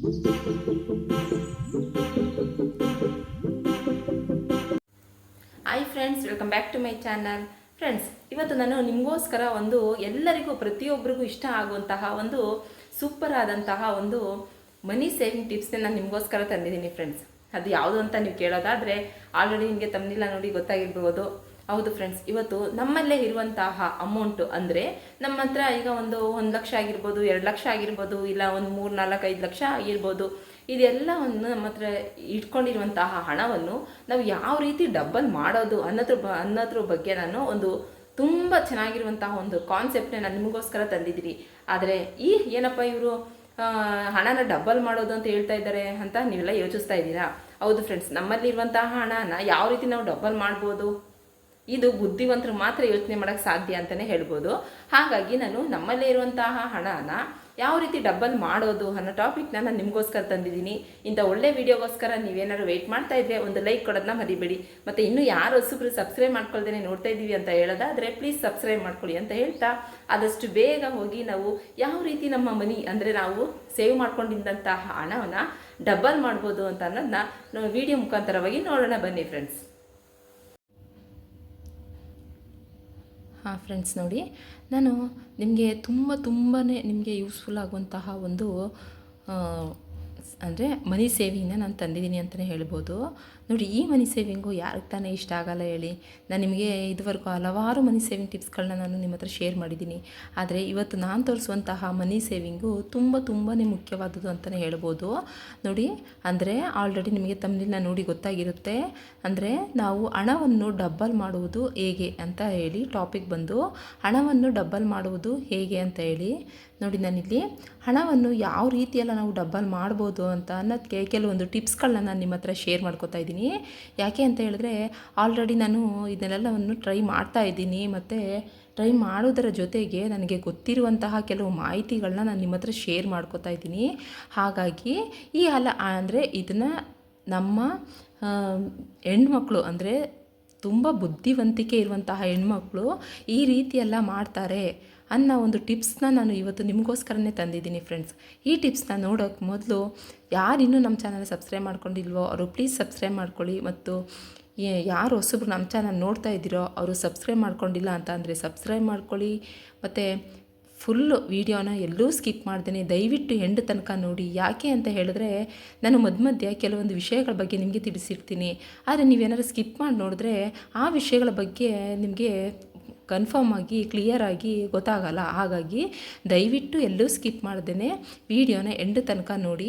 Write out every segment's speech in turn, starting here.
Hi friends welcome back to my channel friends ಇವತ್ತು ನಾನು ನಿಮಗೋಸ್ಕರ ಒಂದು ಎಲ್ಲರಿಗೂ, ಪ್ರತಿಯೊಬ್ಬರಿಗೂ ಇಷ್ಟ ಆಗುವಂತಹ ಒಂದು ಸೂಪರ್ ಆದಂತಹ ಒಂದು ಮನಿ ಸೇವಿಂಗ್ ಟಿಪ್ಸ್ನ ನಾನು ನಿಮಗೋಸ್ಕರ ತಂದಿದ್ದೀನಿ ಫ್ರೆಂಡ್ಸ್ ಅದು ಯಾವುದು ಅಂತ ನೀವು ಕೇಳೋದಾದರೆ ಆಲ್ರೆಡಿ ನಿಮಗೆ ತಮ್ಮನಿಲ್ಲ ನೋಡಿ ಗೊತ್ತಾಗಿರ್ಬೋದು. ಹೌದು ಫ್ರೆಂಡ್ಸ್ ಇವತ್ತು ನಮ್ಮಲ್ಲೇ ಇರುವಂತಹ ಅಮೌಂಟು ಅಂದರೆ ನಮ್ಮ ಹತ್ರ ಈಗ ಒಂದು ಒಂದು ಲಕ್ಷ ಆಗಿರ್ಬೋದು, ಎರಡು ಲಕ್ಷ ಆಗಿರ್ಬೋದು, ಇಲ್ಲ ಒಂದು ಮೂರು, ನಾಲ್ಕು, ಐದು ಲಕ್ಷ ಆಗಿರ್ಬೋದು, ಇದೆಲ್ಲವನ್ನು ನಮ್ಮ ಹತ್ರ ಇಟ್ಕೊಂಡಿರುವಂತಹ ಹಣವನ್ನು ನಾವು ಯಾವ ರೀತಿ ಡಬ್ಬಲ್ ಮಾಡೋದು ಅನ್ನೋದ್ರ ಬ, ಅನ್ನೋದ್ರ ಬಗ್ಗೆ ನಾನು ಒಂದು ತುಂಬ ಚೆನ್ನಾಗಿರುವಂತಹ ಒಂದು ಕಾನ್ಸೆಪ್ಟನ್ನ ನಾನು ನಿಮಗೋಸ್ಕರ ತಂದಿದ್ದೀನಿ. ಆದರೆ ಈ ಏನಪ್ಪ ಇವರು ಹಣನ ಡಬ್ಬಲ್ ಮಾಡೋದು ಅಂತ ಹೇಳ್ತಾ ಇದ್ದಾರೆ ಅಂತ ನೀವೆಲ್ಲ ಯೋಚಿಸ್ತಾ ಇದ್ದೀರಾ? ಹೌದು ಫ್ರೆಂಡ್ಸ್ ನಮ್ಮಲ್ಲಿರುವಂತಹ ಹಣನ ಯಾವ ರೀತಿ ನಾವು ಡಬ್ಬಲ್ ಮಾಡ್ಬೋದು? ಇದು ಬುದ್ಧಿವಂತರು ಮಾತ್ರ ಯೋಚನೆ ಮಾಡೋಕ್ಕೆ ಸಾಧ್ಯ ಅಂತಲೇ ಹೇಳ್ಬೋದು. ಹಾಗಾಗಿ ನಾನು ನಮ್ಮಲ್ಲೇ ಇರುವಂತಹ ಹಣನ ಯಾವ ರೀತಿ ಡಬ್ಬಲ್ ಮಾಡೋದು ಅನ್ನೋ ಟಾಪಿಕ್ನ ನಾನು ನಿಮಗೋಸ್ಕರ ತಂದಿದ್ದೀನಿ. ಇಂಥ ಒಳ್ಳೆ ವೀಡಿಯೋಗೋಸ್ಕರ ನೀವೇನಾದ್ರು ವೆಯ್ಟ್ ಮಾಡ್ತಾ ಇದ್ರೆ ಒಂದು ಲೈಕ್ ಕೊಡೋದನ್ನ ಮರಿಬೇಡಿ. ಮತ್ತು ಇನ್ನೂ ಯಾರು ಹೊಸಬ್ರು ಸಬ್ಸ್ಕ್ರೈಬ್ ಮಾಡ್ಕೊಳ್ದೇನೆ ನೋಡ್ತಾ ಇದ್ದೀವಿ ಅಂತ ಹೇಳೋದಾದರೆ ಪ್ಲೀಸ್ ಸಬ್ಸ್ಕ್ರೈಬ್ ಮಾಡ್ಕೊಳ್ಳಿ ಅಂತ ಹೇಳ್ತಾ ಆದಷ್ಟು ಬೇಗ ಹೋಗಿ ನಾವು ಯಾವ ರೀತಿ ನಮ್ಮ ಮನಿ ಅಂದರೆ ನಾವು ಸೇವ್ ಮಾಡ್ಕೊಂಡಿದ್ದಂತಹ ಹಣವನ್ನು ಡಬ್ಬಲ್ ಮಾಡ್ಬೋದು ಅಂತ ಅನ್ನೋದನ್ನ ನಾವು ವಿಡಿಯೋ ಮುಖಾಂತರವಾಗಿ ನೋಡೋಣ. ಬನ್ನಿ ಫ್ರೆಂಡ್ಸ್ ಫ್ರೆಂಡ್ಸ್ ನೋಡಿ, ನಾನು ನಿಮಗೆ ತುಂಬ ತುಂಬಾ ನಿಮಗೆ ಯೂಸ್ಫುಲ್ ಆಗುವಂತಹ ಒಂದು ಅಂದರೆ ಮನಿ ಸೇವಿಂಗ್ನ ನಾನು ತಂದಿದ್ದೀನಿ ಅಂತಲೇ ಹೇಳ್ಬೋದು. ನೋಡಿ, ಈ ಮನಿ ಸೇವಿಂಗು ಯಾರಿಗೆ ತಾನೇ ಇಷ್ಟ ಆಗಲ್ಲ ಹೇಳಿ. ನಾನು ನಿಮಗೆ ಇದುವರೆಗೂ ಹಲವಾರು ಮನಿ ಸೇವಿಂಗ್ ಟಿಪ್ಸ್ಗಳನ್ನ ನಾನು ನಿಮ್ಮ ಹತ್ರ ಶೇರ್ ಮಾಡಿದ್ದೀನಿ. ಆದರೆ ಇವತ್ತು ನಾನು ತೋರಿಸುವಂತಹ ಮನಿ ಸೇವಿಂಗು ತುಂಬ ತುಂಬಾ ಮುಖ್ಯವಾದದ್ದು ಅಂತಲೇ ಹೇಳ್ಬೋದು. ನೋಡಿ, ಅಂದರೆ ಆಲ್ರೆಡಿ ನಿಮಗೆ ತಮ್ಮನ್ನ ನೋಡಿ ಗೊತ್ತಾಗಿರುತ್ತೆ. ಅಂದರೆ ನಾವು ಹಣವನ್ನು ಡಬ್ಬಲ್ ಮಾಡುವುದು ಹೇಗೆ ಅಂತ ಹೇಳಿ ಟಾಪಿಕ್ ಬಂದು, ಹಣವನ್ನು ಡಬ್ಬಲ್ ಮಾಡುವುದು ಹೇಗೆ ಅಂತ ಹೇಳಿ. ನೋಡಿ, ನಾನಿಲ್ಲಿ ಹಣವನ್ನು ಯಾವ ರೀತಿಯೆಲ್ಲ ನಾವು ಡಬ್ಬಲ್ ಮಾಡ್ಬೋದು ಅಂತ ಅನ್ನೋದಕ್ಕೆ ಕೆಲವೊಂದು ಟಿಪ್ಸ್ಗಳನ್ನ ನಾನು ನಿಮ್ಮ ಹತ್ರ ಶೇರ್ ಮಾಡ್ಕೋತಾ ಇದ್ದೀನಿ. ಯಾಕೆ ಅಂತ ಹೇಳಿದ್ರೆ ಆಲ್ರೆಡಿ ನಾನು ಇದನ್ನೆಲ್ಲವನ್ನು ಟ್ರೈ ಮಾಡ್ತಾ ಇದ್ದೀನಿ. ಮತ್ತು ಟ್ರೈ ಮಾಡೋದರ ಜೊತೆಗೆ ನನಗೆ ಗೊತ್ತಿರುವಂತಹ ಕೆಲವು ಮಾಹಿತಿಗಳನ್ನ ನಾನು ನಿಮ್ಮ ಹತ್ರ ಶೇರ್ ಮಾಡ್ಕೋತಾ ಇದ್ದೀನಿ. ಹಾಗಾಗಿ, ಈ ಅಲ್ಲ ಅಂದರೆ ಇದನ್ನು ನಮ್ಮ ಹೆಣ್ಮಕ್ಳು, ಅಂದರೆ ತುಂಬ ಬುದ್ಧಿವಂತಿಕೆ ಇರುವಂತಹ ಹೆಣ್ಮಕ್ಳು ಈ ರೀತಿಯೆಲ್ಲ ಮಾಡ್ತಾರೆ. ಅನ್ನೋ ಒಂದು ಟಿಪ್ಸ್ನ ನಾನು ಇವತ್ತು ನಿಮಗೋಸ್ಕರನೇ ತಂದಿದ್ದೀನಿ ಫ್ರೆಂಡ್ಸ್ ಈ ಟಿಪ್ಸ್ನ ನೋಡೋಕ್ಕೆ ಮೊದಲು ಯಾರು ಇನ್ನೂ ನಮ್ಮ ಚಾನಲ್ ಸಬ್ಸ್ಕ್ರೈಬ್ ಮಾಡ್ಕೊಂಡಿಲ್ವೋ ಅವರು ಪ್ಲೀಸ್ ಸಬ್ಸ್ಕ್ರೈಬ್ ಮಾಡ್ಕೊಳ್ಳಿ ಮತ್ತು ಯಾರು ಹೊಸಬ್ರು ನಮ್ಮ ಚಾನಲ್ ನೋಡ್ತಾ ಇದ್ದೀರೋ ಅವರು ಸಬ್ಸ್ಕ್ರೈಬ್ ಮಾಡ್ಕೊಂಡಿಲ್ಲ ಅಂತ ಅಂದರೆ ಸಬ್ಸ್ಕ್ರೈಬ್ ಮಾಡ್ಕೊಳ್ಳಿ. ಮತ್ತು ಫುಲ್ಲು ವೀಡಿಯೋನ ಎಲ್ಲೂ ಸ್ಕಿಪ್ ಮಾಡ್ದೇನೆ. ದಯವಿಟ್ಟು ಎಂಡ್ ತನಕ ನೋಡಿ. ಯಾಕೆ ಅಂತ ಹೇಳಿದ್ರೆ ನಾನು ಮಧ್ಯ ಮಧ್ಯೆ ಕೆಲವೊಂದು ವಿಷಯಗಳ ಬಗ್ಗೆ ನಿಮಗೆ ತಿಳಿಸಿರ್ತೀನಿ. ಆದರೆ ನೀವೇನಾದ್ರು ಸ್ಕಿಪ್ ಮಾಡಿ ನೋಡಿದ್ರೆ ಆ ವಿಷಯಗಳ ಬಗ್ಗೆ ನಿಮಗೆ ಕನ್ಫರ್ಮ್ ಆಗಿ ಕ್ಲಿಯರಾಗಿ ಗೊತ್ತಾಗಲ್ಲ. ಹಾಗಾಗಿ ದಯವಿಟ್ಟು ಎಲ್ಲೂ ಸ್ಕಿಪ್ ಮಾಡ್ದೇ ವಿಡಿಯೋನ ಎಂಡ್ ತನಕ ನೋಡಿ.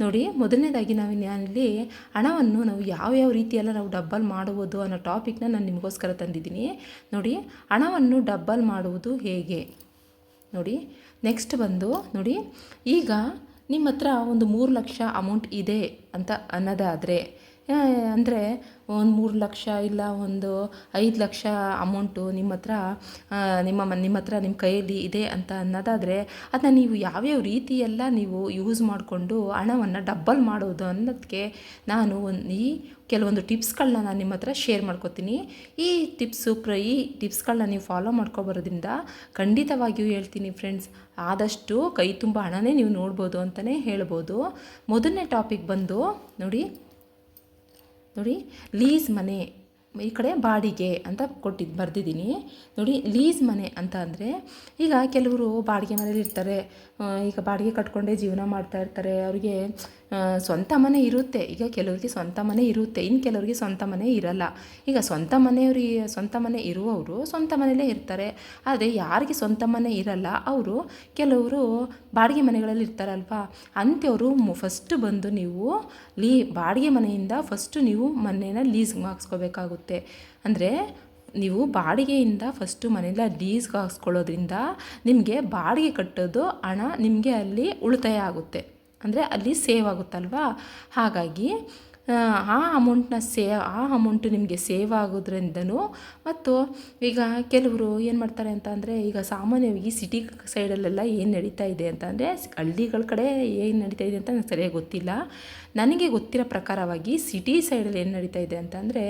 ನೋಡಿ, ಮೊದಲನೇದಾಗಿ ನಾವು ನಾನಿಲ್ಲಿ ಹಣವನ್ನು ನಾವು ಯಾವ ಯಾವ ರೀತಿಯೆಲ್ಲ ನಾವು ಡಬ್ಬಲ್ ಮಾಡುವುದು ಅನ್ನೋ ಟಾಪಿಕ್ನ ನಾನು ನಿಮಗೋಸ್ಕರ ತಂದಿದ್ದೀನಿ. ನೋಡಿ, ಹಣವನ್ನು ಡಬ್ಬಲ್ ಮಾಡುವುದು ಹೇಗೆ? ನೋಡಿ ನೆಕ್ಸ್ಟ್ ಬಂದು, ನೋಡಿ, ಈಗ ನಿಮ್ಮ ಹತ್ರ ಒಂದು ಮೂರು ಲಕ್ಷ ಅಮೌಂಟ್ ಇದೆ ಅಂತ ಅನ್ನೋದಾದರೆ ಅಂದರೆ ಒಂದು ಮೂರು ಲಕ್ಷ ಇಲ್ಲ, ಒಂದು ಐದು ಲಕ್ಷ ಅಮೌಂಟು ನಿಮ್ಮ ಹತ್ರ ನಿಮ್ಮ ಮ ನಿಮ್ಮ ಹತ್ರ ನಿಮ್ಮ ಕೈಯಲ್ಲಿ ಇದೆ ಅಂತ ಅನ್ನೋದಾದರೆ ಅದನ್ನ ನೀವು ಯಾವ್ಯಾವ ರೀತಿಯೆಲ್ಲ ನೀವು ಯೂಸ್ ಮಾಡಿಕೊಂಡು ಹಣವನ್ನು ಡಬ್ಬಲ್ ಮಾಡೋದು ಅನ್ನೋದಕ್ಕೆ ನಾನು ಒಂದು, ಈ ಕೆಲವೊಂದು ಟಿಪ್ಸ್ಗಳನ್ನ ನಾನು ನಿಮ್ಮ ಹತ್ರ ಶೇರ್ ಮಾಡ್ಕೋತೀನಿ. ಈ ಟಿಪ್ಸು ಪ್ರ, ಈ ಟಿಪ್ಸ್ಗಳನ್ನ ನೀವು ಫಾಲೋ ಮಾಡ್ಕೊಬರೋದ್ರಿಂದ ಖಂಡಿತವಾಗಿಯೂ ಹೇಳ್ತೀನಿ ಫ್ರೆಂಡ್ಸ್ ಆದಷ್ಟು ಕೈ ತುಂಬ ಹಣನೇ ನೀವು ನೋಡ್ಬೋದು ಅಂತಲೇ ಹೇಳ್ಬೋದು. ಮೊದಲನೇ ಟಾಪಿಕ್ ಬಂದು, ನೋಡಿ ನೋಡಿ, ಲೀಸ್ ಮನೆ ಈ ಕಡೆ ಬಾಡಿಗೆ ಅಂತ ಕೊಟ್ಟಿದ್ದು ಬರೆದಿದ್ದೀನಿ. ನೋಡಿ, ಲೀಸ್ ಮನೆ ಅಂತ ಅಂದರೆ, ಈಗ ಕೆಲವರು ಬಾಡಿಗೆ ಮನೇಲಿ ಇರ್ತಾರೆ. ಈಗ ಬಾಡಿಗೆ ಕಟ್ಕೊಂಡೇ ಜೀವನ ಮಾಡ್ತಾ ಇರ್ತಾರೆ. ಅವರಿಗೆ ಸ್ವಂತ ಮನೆ ಇರುತ್ತೆ. ಈಗ ಕೆಲವರಿಗೆ ಸ್ವಂತ ಮನೆ ಇರುತ್ತೆ. ಇನ್ನು ಕೆಲವರಿಗೆ ಸ್ವಂತ ಮನೆ ಇರಲ್ಲ. ಈಗ ಸ್ವಂತ ಮನೆಯವ್ರಿಗೆ ಸ್ವಂತ ಮನೆ ಇರುವವರು ಸ್ವಂತ ಮನೆಯಲ್ಲೇ ಇರ್ತಾರೆ. ಆದರೆ ಯಾರಿಗೆ ಸ್ವಂತ ಮನೆ ಇರಲ್ಲ, ಅವರು ಕೆಲವರು ಬಾಡಿಗೆ ಮನೆಗಳಲ್ಲಿ ಇರ್ತಾರಲ್ವಾ? ಅಂಥವರು ಫಸ್ಟ್ ಬಂದು ನೀವು ಲೀ, ಬಾಡಿಗೆ ಮನೆಯಿಂದ ಫಸ್ಟು ನೀವು ಮನೇನ ಲೀಸ್ ಹಾಕ್ಸ್ಕೋಬೇಕಾಗುತ್ತೆ. ಅಂದರೆ ನೀವು ಬಾಡಿಗೆಯಿಂದ ಫಸ್ಟು ಮನೆಯಲ್ಲ ಲೀಸ್ಗೆ ಹಾಕ್ಸ್ಕೊಳ್ಳೋದ್ರಿಂದ ನಿಮಗೆ ಬಾಡಿಗೆ ಕಟ್ಟೋದು ಹಣ ನಿಮಗೆ ಅಲ್ಲಿ ಉಳಿತಾಯ ಆಗುತ್ತೆ. ಅಂದರೆ ಅಲ್ಲಿ ಸೇವ್ ಆಗುತ್ತಲ್ವಾ? ಹಾಗಾಗಿ, ಆ ಅಮೌಂಟ್ನ ಸೇ, ಆ ಅಮೌಂಟು ನಿಮಗೆ ಸೇವ್ ಆಗೋದ್ರಿಂದನೂ ಮತ್ತು ಈಗ ಕೆಲವರು ಏನು ಮಾಡ್ತಾರೆ ಅಂತ ಅಂದರೆ, ಈಗ ಸಾಮಾನ್ಯವಾಗಿ ಸಿಟಿ ಸೈಡಲ್ಲೆಲ್ಲ ಏನು ನಡೀತಾ ಇದೆ ಅಂತ ಅಂದರೆ, ಹಳ್ಳಿಗಳ ಕಡೆ ಏನು ನಡೀತಾ ಇದೆ ಅಂತ ನನಗೆ ಸರಿಯಾಗಿ ಗೊತ್ತಿಲ್ಲ. ನನಗೆ ಗೊತ್ತಿರೋ ಪ್ರಕಾರವಾಗಿ ಸಿಟಿ ಸೈಡಲ್ಲಿ ಏನು ನಡೀತಾ ಇದೆ ಅಂತ ಅಂದರೆ,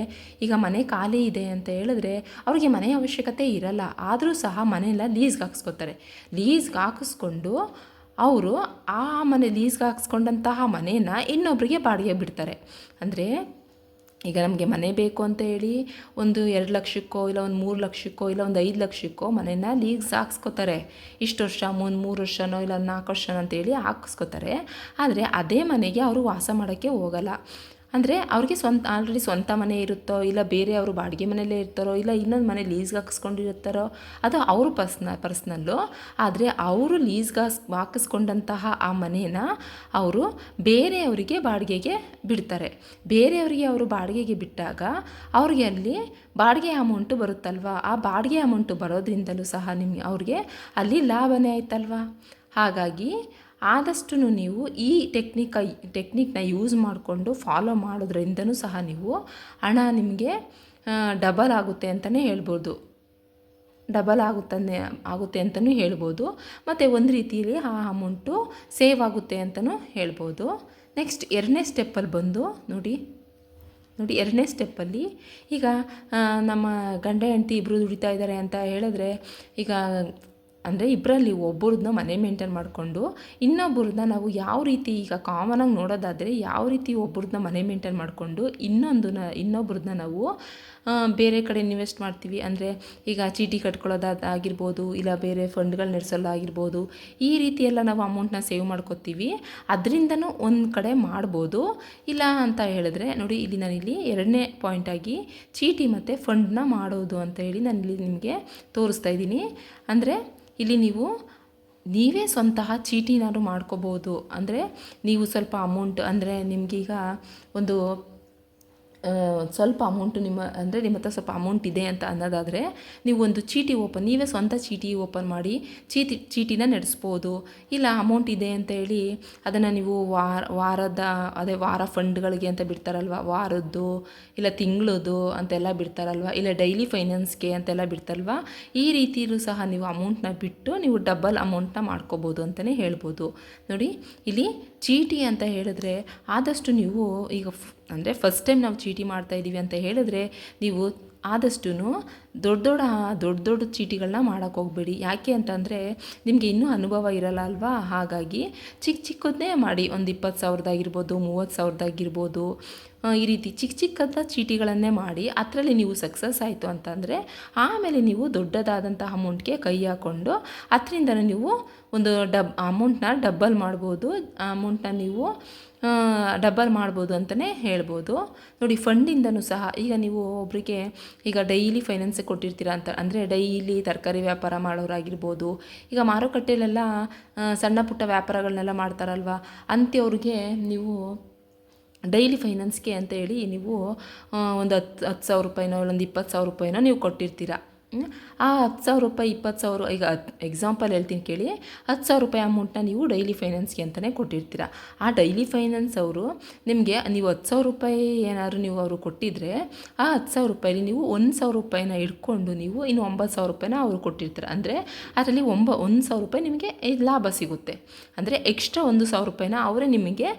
ಈಗ ಮನೆ ಖಾಲಿ ಇದೆ ಅಂತ ಹೇಳಿದ್ರೆ, ಅವ್ರಿಗೆ ಮನೆ ಅವಶ್ಯಕತೆ ಇರಲ್ಲ. ಆದರೂ ಸಹ ಮನೆಯೆಲ್ಲ ಲೀಸ್ಗೆ ಹಾಕ್ಸ್ಕೊತಾರೆ. ಲೀಸ್ಗೆ ಹಾಕಿಸ್ಕೊಂಡು ಅವರು ಆ ಮನೆ ಲೀಸ್ಗೆ ಹಾಕ್ಸ್ಕೊಂಡಂತಹ ಮನೇನ ಇನ್ನೊಬ್ಬರಿಗೆ ಬಾಡಿಗೆ ಬಿಡ್ತಾರೆ. ಅಂದರೆ ಈಗ ನಮಗೆ ಮನೆ ಬೇಕು ಅಂತ ಹೇಳಿ ಒಂದು ಎರಡು ಲಕ್ಷಕ್ಕೋ ಇಲ್ಲ ಒಂದು ಮೂರು ಲಕ್ಷಕ್ಕೋ ಇಲ್ಲ ಒಂದು ಐದು ಲಕ್ಷಕ್ಕೋ ಮನೇನ ಲೀಗ್ಸ್ ಹಾಕ್ಸ್ಕೋತಾರೆ. ಇಷ್ಟು ವರ್ಷ ಒಂದು ಮೂರು ವರ್ಷನೋ ಇಲ್ಲ ನಾಲ್ಕು ವರ್ಷನೋ ಅಂತೇಳಿ ಹಾಕ್ಸ್ಕೊತಾರೆ. ಆದರೆ ಅದೇ ಮನೆಗೆ ಅವರು ವಾಸ ಮಾಡೋಕ್ಕೆ ಹೋಗಲ್ಲ. ಅಂದರೆ ಅವ್ರಿಗೆ ಸ್ವಂತ ಆಲ್ರೆಡಿ ಸ್ವಂತ ಮನೆ ಇರುತ್ತೋ, ಇಲ್ಲ ಬೇರೆ ಅವರು ಬಾಡಿಗೆ ಮನೆಯಲ್ಲೇ ಇರ್ತಾರೋ, ಇಲ್ಲ ಇನ್ನೊಂದು ಮನೆ ಲೀಸ್ಗೆ ಹಾಕಿಸ್ಕೊಂಡಿರ್ತಾರೋ, ಅದು ಅವರು ಪರ್ಸ್ನ ಪರ್ಸ್ನಲ್ಲು ಆದರೆ ಅವರು ಲೀಸ್ಗೆ ಹಾಕಿಸ್ಕೊಂಡಂತಹ ಆ ಮನೇನ ಅವರು ಬೇರೆಯವರಿಗೆ ಬಾಡಿಗೆಗೆ ಬಿಡ್ತಾರೆ. ಬೇರೆಯವರಿಗೆ ಅವರು ಬಾಡಿಗೆಗೆ ಬಿಟ್ಟಾಗ ಅವ್ರಿಗೆ ಅಲ್ಲಿ ಬಾಡಿಗೆ ಅಮೌಂಟು ಬರುತ್ತಲ್ವ? ಆ ಬಾಡಿಗೆ ಅಮೌಂಟು ಬರೋದ್ರಿಂದಲೂ ಸಹ ನಿಮಗೆ ಅವ್ರಿಗೆ ಅಲ್ಲಿ ಲಾಭನೇ ಆಯ್ತಲ್ವಾ? ಹಾಗಾಗಿ ಆದಷ್ಟು ನೀವು ಈ ಟೆಕ್ನಿಕ, ಟೆಕ್ನಿಕ್ನ ಯೂಸ್ ಮಾಡಿಕೊಂಡು ಫಾಲೋ ಮಾಡೋದ್ರಿಂದನೂ ಸಹ ನೀವು ಹಣ ನಿಮಗೆ ಡಬಲ್ ಆಗುತ್ತೆ ಅಂತಲೇ ಹೇಳ್ಬೋದು. ಡಬಲ್ ಆಗುತ್ತಾನೆ ಆಗುತ್ತೆ ಅಂತಲೂ ಹೇಳ್ಬೋದು. ಮತ್ತು ಒಂದು ರೀತಿಯಲ್ಲಿ ಆ ಅಮೌಂಟು ಸೇವ್ ಆಗುತ್ತೆ ಅಂತಲೂ ಹೇಳ್ಬೋದು. ನೆಕ್ಸ್ಟ್ ಎರಡನೇ ಸ್ಟೆಪ್ಪಲ್ಲಿ ಬಂದು ನೋಡಿ ನೋಡಿ ಎರಡನೇ ಸ್ಟೆಪ್ಪಲ್ಲಿ ಈಗ ನಮ್ಮ ಗಂಡ ಹೆಂಡತಿ ಇಬ್ಬರು ದುಡಿತಾ ಇದ್ದಾರೆ ಅಂತ ಹೇಳಿದ್ರೆ ಈಗ ಅಂದರೆ ಇಬ್ಬರಲ್ಲಿ ಒಬ್ಬರನ್ನ ಮನೆ ಮೇಂಟೈನ್ ಮಾಡಿಕೊಂಡು ಇನ್ನೊಬ್ಬರನ್ನ ನಾವು ಯಾವ ರೀತಿ ಈಗ ಕಾಮನಾಗಿ ನೋಡೋದಾದರೆ ಯಾವ ರೀತಿ ಒಬ್ಬರನ್ನ ಮನೆ ಮೇಂಟೈನ್ ಮಾಡಿಕೊಂಡು ಇನ್ನೊಂದನ್ನ, ಇನ್ನೊಬ್ಬರದ್ನ ನಾವು ಬೇರೆ ಕಡೆ ಇನ್ವೆಸ್ಟ್ ಮಾಡ್ತೀವಿ. ಅಂದರೆ ಈಗ ಚೀಟಿ ಕಟ್ಕೊಳ್ಳೋದಾಗಿರ್ಬೋದು ಇಲ್ಲ ಬೇರೆ ಫಂಡ್ಗಳು ನಡೆಸೋದಾಗಿರ್ಬೋದು, ಈ ರೀತಿ ಎಲ್ಲ ನಾವು ಅಮೌಂಟ್ನ ಸೇವ್ ಮಾಡ್ಕೋತೀವಿ. ಅದರಿಂದನೂ ಒಂದು ಕಡೆ ಮಾಡ್ಬೋದು. ಇಲ್ಲ ಅಂತ ಹೇಳಿದ್ರೆ, ನೋಡಿ, ಇಲ್ಲಿ ನಾನಿಲ್ಲಿ ಎರಡನೇ ಪಾಯಿಂಟಾಗಿ ಚೀಟಿ ಮತ್ತು ಫಂಡ್ನ ಮಾಡೋದು ಅಂತ ಹೇಳಿ ನಾನಿಲ್ಲಿ ನಿಮಗೆ ತೋರಿಸ್ತಾ ಇದ್ದೀನಿ. ಅಂದರೆ ಇಲ್ಲಿ ನೀವು ನೀವೇ ಸ್ವಂತಹ ಚೀಟಿನಾದ್ರು ಮಾಡ್ಕೋಬೋದು. ಅಂದರೆ ನೀವು ಸ್ವಲ್ಪ ಅಮೌಂಟ್ ಅಂದರೆ ನಿಮಗೀಗ ಒಂದು ಸ್ವಲ್ಪ ಅಮೌಂಟು ನಿಮ್ಮ, ಅಂದರೆ ನಿಮ್ಮ ಹತ್ರ ಸ್ವಲ್ಪ ಅಮೌಂಟ್ ಇದೆ ಅಂತ ಅನ್ನೋದಾದರೆ, ನೀವು ಒಂದು ಚೀಟಿ ಓಪನ್ ನೀವೇ ಸ್ವಂತ ಚೀಟಿ ಓಪನ್ ಮಾಡಿ, ಚೀಟಿ, ಚೀಟಿನ ನಡೆಸ್ಬೋದು. ಇಲ್ಲ ಅಮೌಂಟ್ ಇದೆ ಅಂತ ಹೇಳಿ ಅದನ್ನು ನೀವು ವಾರ, ವಾರದ, ಅದೇ ವಾರ ಫಂಡ್ಗಳಿಗೆ ಅಂತ ಬಿಡ್ತಾರಲ್ವ? ವಾರದ್ದು, ಇಲ್ಲ ತಿಂಗಳದ್ದು ಅಂತೆಲ್ಲ ಬಿಡ್ತಾರಲ್ವ? ಇಲ್ಲ ಡೈಲಿ ಫೈನಾನ್ಸ್ಗೆ ಅಂತೆಲ್ಲ ಬಿಡ್ತಾರಲ್ವ? ಈ ರೀತಿಯಲ್ಲೂ ಸಹ ನೀವು ಅಮೌಂಟ್ನ ಬಿಟ್ಟು ನೀವು ಡಬಲ್ ಅಮೌಂಟ್ನ ಮಾಡ್ಕೋಬೋದು ಅಂತಲೇ ಹೇಳ್ಬೋದು. ನೋಡಿ, ಇಲ್ಲಿ ಚೀಟಿ ಅಂತ ಹೇಳಿದ್ರೆ ಆದಷ್ಟು ನೀವು ಈಗ ಅಂದರೆ ಫಸ್ಟ್ ಟೈಮ್ ನಾವು ಚೀಟಿ ಮಾಡ್ತಾ ಇದ್ದೀವಿ ಅಂತ ಹೇಳಿದ್ರೆ ನೀವು ಆದಷ್ಟು ದೊಡ್ಡ ದೊಡ್ಡ ದೊಡ್ಡ ದೊಡ್ಡ ಚೀಟಿಗಳನ್ನ ಮಾಡೋಕ್ಕೆ ಹೋಗಬೇಡಿ. ಯಾಕೆ ಅಂತಂದರೆ ನಿಮಗೆ ಇನ್ನೂ ಅನುಭವ ಇರಲ್ಲ ಅಲ್ವಾ? ಹಾಗಾಗಿ ಚಿಕ್ಕ ಚಿಕ್ಕದನ್ನೇ ಮಾಡಿ. ಒಂದು ಇಪ್ಪತ್ತು ಸಾವಿರದಾಗಿರ್ಬೋದು ಮೂವತ್ತು ಸಾವಿರದಾಗಿರ್ಬೋದು ಈ ರೀತಿ ಚಿಕ್ಕ ಚಿಕ್ಕದ ಚೀಟಿಗಳನ್ನೇ ಮಾಡಿ ಅದರಲ್ಲಿ ನೀವು ಸಕ್ಸಸ್ ಆಯಿತು ಅಂತಂದರೆ ಆಮೇಲೆ ನೀವು ದೊಡ್ಡದಾದಂತಹ ಅಮೌಂಟ್ಗೆ ಕೈ ಹಾಕ್ಕೊಂಡು ಅದರಿಂದ ನೀವು ಒಂದು ಡಬ್ ಅಮೌಂಟ್ನ ಡಬ್ಬಲ್ ಮಾಡ್ಬೋದು. ಅಮೌಂಟ್ನ ನೀವು ಡಬ್ಬಲ್ ಮಾಡ್ಬೋದು ಅಂತಲೇ ಹೇಳ್ಬೋದು ನೋಡಿ ಫಂಡಿಂದನೂ ಸಹ ಈಗ ನೀವು ಒಬ್ಬರಿಗೆ ಈಗ ಡೈಲಿ ಫೈನಾನ್ಸ್ ಕೊಟ್ಟಿರ್ತೀರ ಅಂತ, ಅಂದರೆ ಡೈಲಿ ತರಕಾರಿ ವ್ಯಾಪಾರ ಮಾಡೋರಾಗಿರ್ಬೋದು, ಈಗ ಮಾರುಕಟ್ಟೆಯಲ್ಲೆಲ್ಲ ಸಣ್ಣ ಪುಟ್ಟ ವ್ಯಾಪಾರಗಳನ್ನೆಲ್ಲ ಮಾಡ್ತಾರಲ್ವ ಅಂಥವ್ರಿಗೆ ನೀವು ಡೈಲಿ ಫೈನಾನ್ಸ್ಗೆ ಅಂತ ಹೇಳಿ ನೀವು ಒಂದು ಹತ್ತು ಹತ್ತು ಸಾವಿರ ರೂಪಾಯಿನೋ ಒಂದು ಇಪ್ಪತ್ತು ಸಾವಿರ ರೂಪಾಯಿನೋ ನೀವು ಕೊಟ್ಟಿರ್ತೀರ? ಆ ಹತ್ತು ಸಾವಿರ ರೂಪಾಯಿ, ಇಪ್ಪತ್ತು ಸಾವಿರ, ಈಗ ಎಕ್ಸಾಂಪಲ್ ಹೇಳ್ತೀನಿ ಕೇಳಿ. ಹತ್ತು ಸಾವಿರ ರೂಪಾಯಿ ಅಮೌಂಟ್ನ ನೀವು ಡೈಲಿ ಫೈನಾನ್ಸ್ಗೆ ಅಂತಲೇ ಕೊಟ್ಟಿರ್ತೀರ. ಆ ಡೈಲಿ ಫೈನಾನ್ಸ್ ಅವರು ನಿಮಗೆ ನೀವು ಹತ್ತು ಸಾವಿರ ರೂಪಾಯಿ ಏನಾದರೂ ನೀವು ಅವರು ಕೊಟ್ಟಿದ್ರೆ, ಆ ಹತ್ತು ಸಾವಿರ ರೂಪಾಯಿಲಿ ನೀವು ಒಂದು ಸಾವಿರ ರೂಪಾಯಿನ ಇಟ್ಕೊಂಡು ನೀವು ಇನ್ನು ಒಂಬತ್ತು ಸಾವಿರ ರೂಪಾಯಿನ ಅವರು ಕೊಟ್ಟಿರ್ತಾರೆ. ಅಂದರೆ ಅದರಲ್ಲಿ ಒಂಬ, ಒಂದು ಸಾವಿರ ರೂಪಾಯಿ ನಿಮಗೆ ಲಾಭ ಸಿಗುತ್ತೆ. ಅಂದರೆ ಎಕ್ಸ್ಟ್ರಾ ಒಂದು ಸಾವಿರ ರೂಪಾಯಿನ ಅವರೇ ನಿಮಗೆ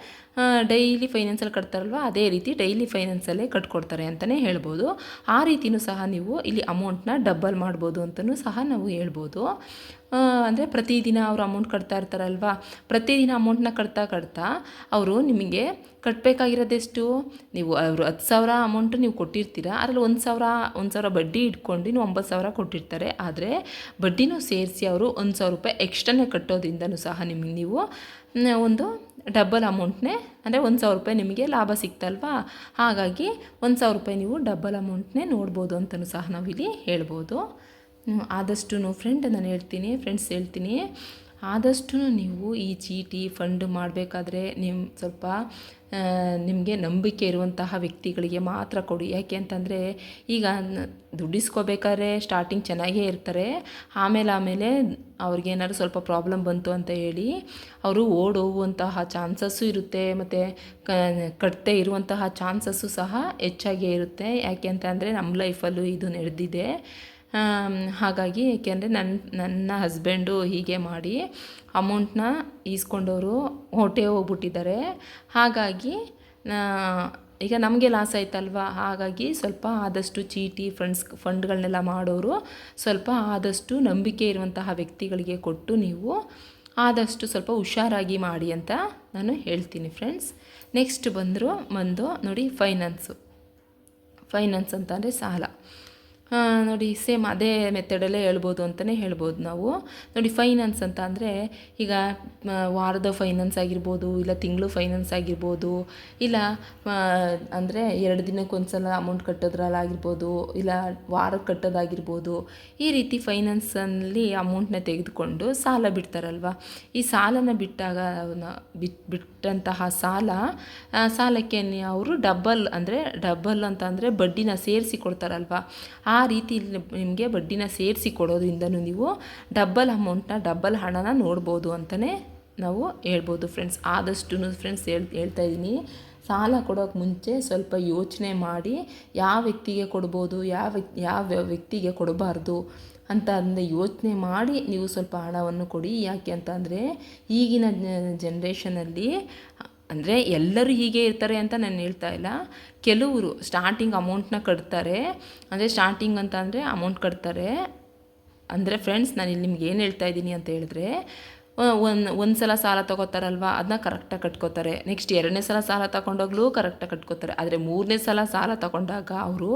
ಡೈಲಿ ಫೈನಾನ್ಸಲ್ಲಿ ಕಟ್ತಾರಲ್ವ? ಅದೇ ರೀತಿ ಡೈಲಿ ಫೈನಾನ್ಸಲ್ಲೇ ಕಟ್ಕೊಡ್ತಾರೆ ಅಂತಲೇ ಹೇಳ್ಬೋದು. ಆ ರೀತಿಯೂ ಸಹ ನೀವು ಇಲ್ಲಿ ಅಮೌಂಟ್ನ ಡಬ್ಬಲ್ ಮಾಡ್ಬೋದು ಅಂತಲೂ ಸಹ ನಾವು ಹೇಳ್ಬೋದು. ಅಂದರೆ ಪ್ರತಿದಿನ ಅವರು ಅಮೌಂಟ್ ಕಟ್ತಾ ಇರ್ತಾರಲ್ವ? ಪ್ರತಿದಿನ ಅಮೌಂಟ್ನ ಕಟ್ತಾ ಕಟ್ತಾ ಅವರು ನಿಮಗೆ ಕಟ್ಟಬೇಕಾಗಿರೋದೆಷ್ಟು ನೀವು ಅವರು ಹತ್ತು ಸಾವಿರ ಅಮೌಂಟು ನೀವು ಕೊಟ್ಟಿರ್ತೀರ? ಅದರಲ್ಲಿ ಒಂದು ಸಾವಿರ ಒಂದು ಸಾವಿರ ಬಡ್ಡಿ ಇಟ್ಕೊಂಡು ನೀವು ಒಂಬತ್ತು ಸಾವಿರ ಕೊಟ್ಟಿರ್ತಾರೆ. ಆದರೆ ಬಡ್ಡಿನೂ ಸೇರಿಸಿ ಅವರು ಒಂದು ಸಾವಿರ ರೂಪಾಯಿ ಎಕ್ಸ್ಟ್ರಾನೇ ಕಟ್ಟೋದ್ರಿಂದನೂ ಸಹ ನಿಮಗೆ ನೀವು ಒಂದು ಡಬ್ಬಲ್ ಅಮೌಂಟ್ನೇ ಅಂದರೆ ಒಂದು ಸಾವಿರ ರೂಪಾಯಿ ನಿಮಗೆ ಲಾಭ ಸಿಕ್ತಲ್ವಾ ಹಾಗಾಗಿ ಒಂದು ಸಾವಿರ ರೂಪಾಯಿ ನೀವು ಡಬಲ್ ಅಮೌಂಟ್ನೇ ನೋಡ್ಬೋದು ಅಂತಲೂ ಸಹ ನಾವಿಲ್ಲಿ ಹೇಳ್ಬೋದು. ಆದಷ್ಟು ಫ್ರೆಂಡ್ ನಾನು ಹೇಳ್ತೀನಿ ಫ್ರೆಂಡ್ಸ್ ಹೇಳ್ತೀನಿ. ಆದಷ್ಟು ನೀವು ಈ ಚೀಟಿ ಫಂಡ್ ಮಾಡಬೇಕಾದ್ರೆ ನಿಮ್ಮ ಸ್ವಲ್ಪ ನಿಮಗೆ ನಂಬಿಕೆ ಇರುವಂತಹ ವ್ಯಕ್ತಿಗಳಿಗೆ ಮಾತ್ರ ಕೊಡಿ. ಯಾಕೆ ಅಂತಂದರೆ ಈಗ ದುಡ್ಡಿಸ್ಕೋಬೇಕಾದ್ರೆ ಸ್ಟಾರ್ಟಿಂಗ್ ಚೆನ್ನಾಗೇ ಇರ್ತಾರೆ. ಆಮೇಲೆ ಆಮೇಲೆ ಅವ್ರಿಗೇನಾದ್ರು ಸ್ವಲ್ಪ ಪ್ರಾಬ್ಲಮ್ ಬಂತು ಅಂತ ಹೇಳಿ ಅವರು ಓಡೋಗುವಂತಹ ಚಾನ್ಸಸ್ಸು ಇರುತ್ತೆ ಮತ್ತು ಕಟ್ಟದೇ ಇರುವಂತಹ ಚಾನ್ಸಸ್ಸು ಸಹ ಹೆಚ್ಚಾಗೇ ಇರುತ್ತೆ. ಯಾಕೆ ಅಂತಂದರೆ ನಮ್ಮ ಲೈಫಲ್ಲೂ ಇದು ನಡೆದಿದೆ. ಹಾಗಾಗಿ ಏಕೆಂದರೆ ನನ್ನ ನನ್ನ ಹಸ್ಬೆಂಡು ಹೀಗೆ ಮಾಡಿ ಅಮೌಂಟ್ನ ಈಸ್ಕೊಂಡವರು ಹೊಟ್ಟೆ ಹೋಗ್ಬಿಟ್ಟಿದ್ದಾರೆ. ಹಾಗಾಗಿ ಈಗ ನಮಗೆ ಲಾಸ್ ಆಯ್ತಲ್ವಾ? ಹಾಗಾಗಿ ಸ್ವಲ್ಪ ಆದಷ್ಟು ಚೀಟಿ ಫಂಡ್ಸ್ ಫಂಡ್ಗಳನ್ನೆಲ್ಲ ಮಾಡೋರು ಸ್ವಲ್ಪ ಆದಷ್ಟು ನಂಬಿಕೆ ಇರುವಂತಹ ವ್ಯಕ್ತಿಗಳಿಗೆ ಕೊಟ್ಟು ನೀವು ಆದಷ್ಟು ಸ್ವಲ್ಪ ಹುಷಾರಾಗಿ ಮಾಡಿ ಅಂತ ನಾನು ಹೇಳ್ತೀನಿ ಫ್ರೆಂಡ್ಸ್ ನೆಕ್ಸ್ಟ್ ಬಂದರು, ಬಂದು ನೋಡಿ ಫೈನಾನ್ಸು ಫೈನಾನ್ಸ್ ಅಂತಂದರೆ ಸಾಲ. ನೋಡಿ ಸೇಮ್ ಅದೇ ಮೆಥಡಲ್ಲೇ ಹೇಳ್ಬೋದು ಅಂತಲೇ ಹೇಳ್ಬೋದು ನಾವು. ನೋಡಿ ಫೈನಾನ್ಸ್ ಅಂತ ಅಂದರೆ ಈಗ ವಾರದ ಫೈನಾನ್ಸ್ ಆಗಿರ್ಬೋದು, ಇಲ್ಲ ತಿಂಗಳು ಫೈನಾನ್ಸ್ ಆಗಿರ್ಬೋದು, ಇಲ್ಲ ಅಂದರೆ ಎರಡು ದಿನಕ್ಕೊಂದ್ಸಲ ಅಮೌಂಟ್ ಕಟ್ಟೋದ್ರಲ್ಲಾಗಿರ್ಬೋದು ಇಲ್ಲ ವಾರಕ್ಕೆ ಕಟ್ಟೋದಾಗಿರ್ಬೋದು, ಈ ರೀತಿ ಫೈನಾನ್ಸಲ್ಲಿ ಅಮೌಂಟ್ನ ತೆಗೆದುಕೊಂಡು ಸಾಲ ಬಿಡ್ತಾರಲ್ವ? ಈ ಸಾಲನ ಬಿಟ್ಟಾಗ ಬಿಟ್, ಬಿಟ್ಟಂತಹ ಸಾಲ ಸಾಲಕ್ಕೆ ಅವರು ಡಬ್ಬಲ್ ಅಂದರೆ ಡಬ್ಬಲ್ ಅಂತ ಅಂದರೆ ಬಡ್ಡಿನ ಸೇರಿಸಿ ಕೊಡ್ತಾರಲ್ವ ರೀತಿ ನಿಮಗೆ ಬಡ್ಡಿನ ಸೇರಿಸಿ ಕೊಡೋದ್ರಿಂದನೂ ನೀವು ಡಬ್ಬಲ್ ಅಮೌಂಟ್ನ ಡಬ್ಬಲ್ ಹಣನ ನೋಡ್ಬೋದು ಅಂತಲೇ ನಾವು ಹೇಳ್ಬೋದು ಫ್ರೆಂಡ್ಸ್ ಆದಷ್ಟು ಫ್ರೆಂಡ್ಸ್ ಹೇಳ್, ಹೇಳ್ತಾ ಇದ್ದೀನಿ. ಸಾಲ ಕೊಡೋಕೆ ಮುಂಚೆ ಸ್ವಲ್ಪ ಯೋಚನೆ ಮಾಡಿ ಯಾವ ವ್ಯಕ್ತಿಗೆ ಕೊಡ್ಬೋದು, ಯಾವ ಯಾವ ವ್ಯಕ್ತಿಗೆ ಕೊಡಬಾರ್ದು ಅಂತ ಅಂದರೆ ಯೋಚನೆ ಮಾಡಿ ನೀವು ಸ್ವಲ್ಪ ಹಣವನ್ನು ಕೊಡಿ. ಯಾಕೆ ಅಂತ ಅಂದರೆ ಈಗಿನ ಜನ್ರೇಷನಲ್ಲಿ ಅಂದರೆ ಎಲ್ಲರೂ ಹೀಗೆ ಇರ್ತಾರೆ ಅಂತ ನಾನು ಹೇಳ್ತಾ ಇಲ್ಲ. ಕೆಲವರು ಸ್ಟಾರ್ಟಿಂಗ್ ಅಮೌಂಟ್ನ ಕಟ್ತಾರೆ. ಅಂದರೆ ಸ್ಟಾರ್ಟಿಂಗ್ ಅಂತ ಅಂದರೆ ಅಮೌಂಟ್ ಕಟ್ತಾರೆ. ಅಂದರೆ ಫ್ರೆಂಡ್ಸ್ ನಾನು ಇಲ್ಲಿ ನಿಮ್ಗೆ ಏನು ಹೇಳ್ತಾ ಇದ್ದೀನಿ ಅಂತ ಹೇಳಿದ್ರೆ ಒಂದು ಒಂದು ಸಲ ಸಾಲ ತೊಗೋತಾರಲ್ವ ಅದನ್ನ ಕರೆಕ್ಟಾಗಿ ಕಟ್ಕೋತಾರೆ. ನೆಕ್ಸ್ಟ್ ಎರಡನೇ ಸಲ ಸಾಲ ತಗೊಂಡೋಗ್ಲೂ ಕರೆಕ್ಟಾಗಿ ಕಟ್ಕೋತಾರೆ. ಆದರೆ ಮೂರನೇ ಸಲ ಸಾಲ ತಗೊಂಡಾಗ ಅವರು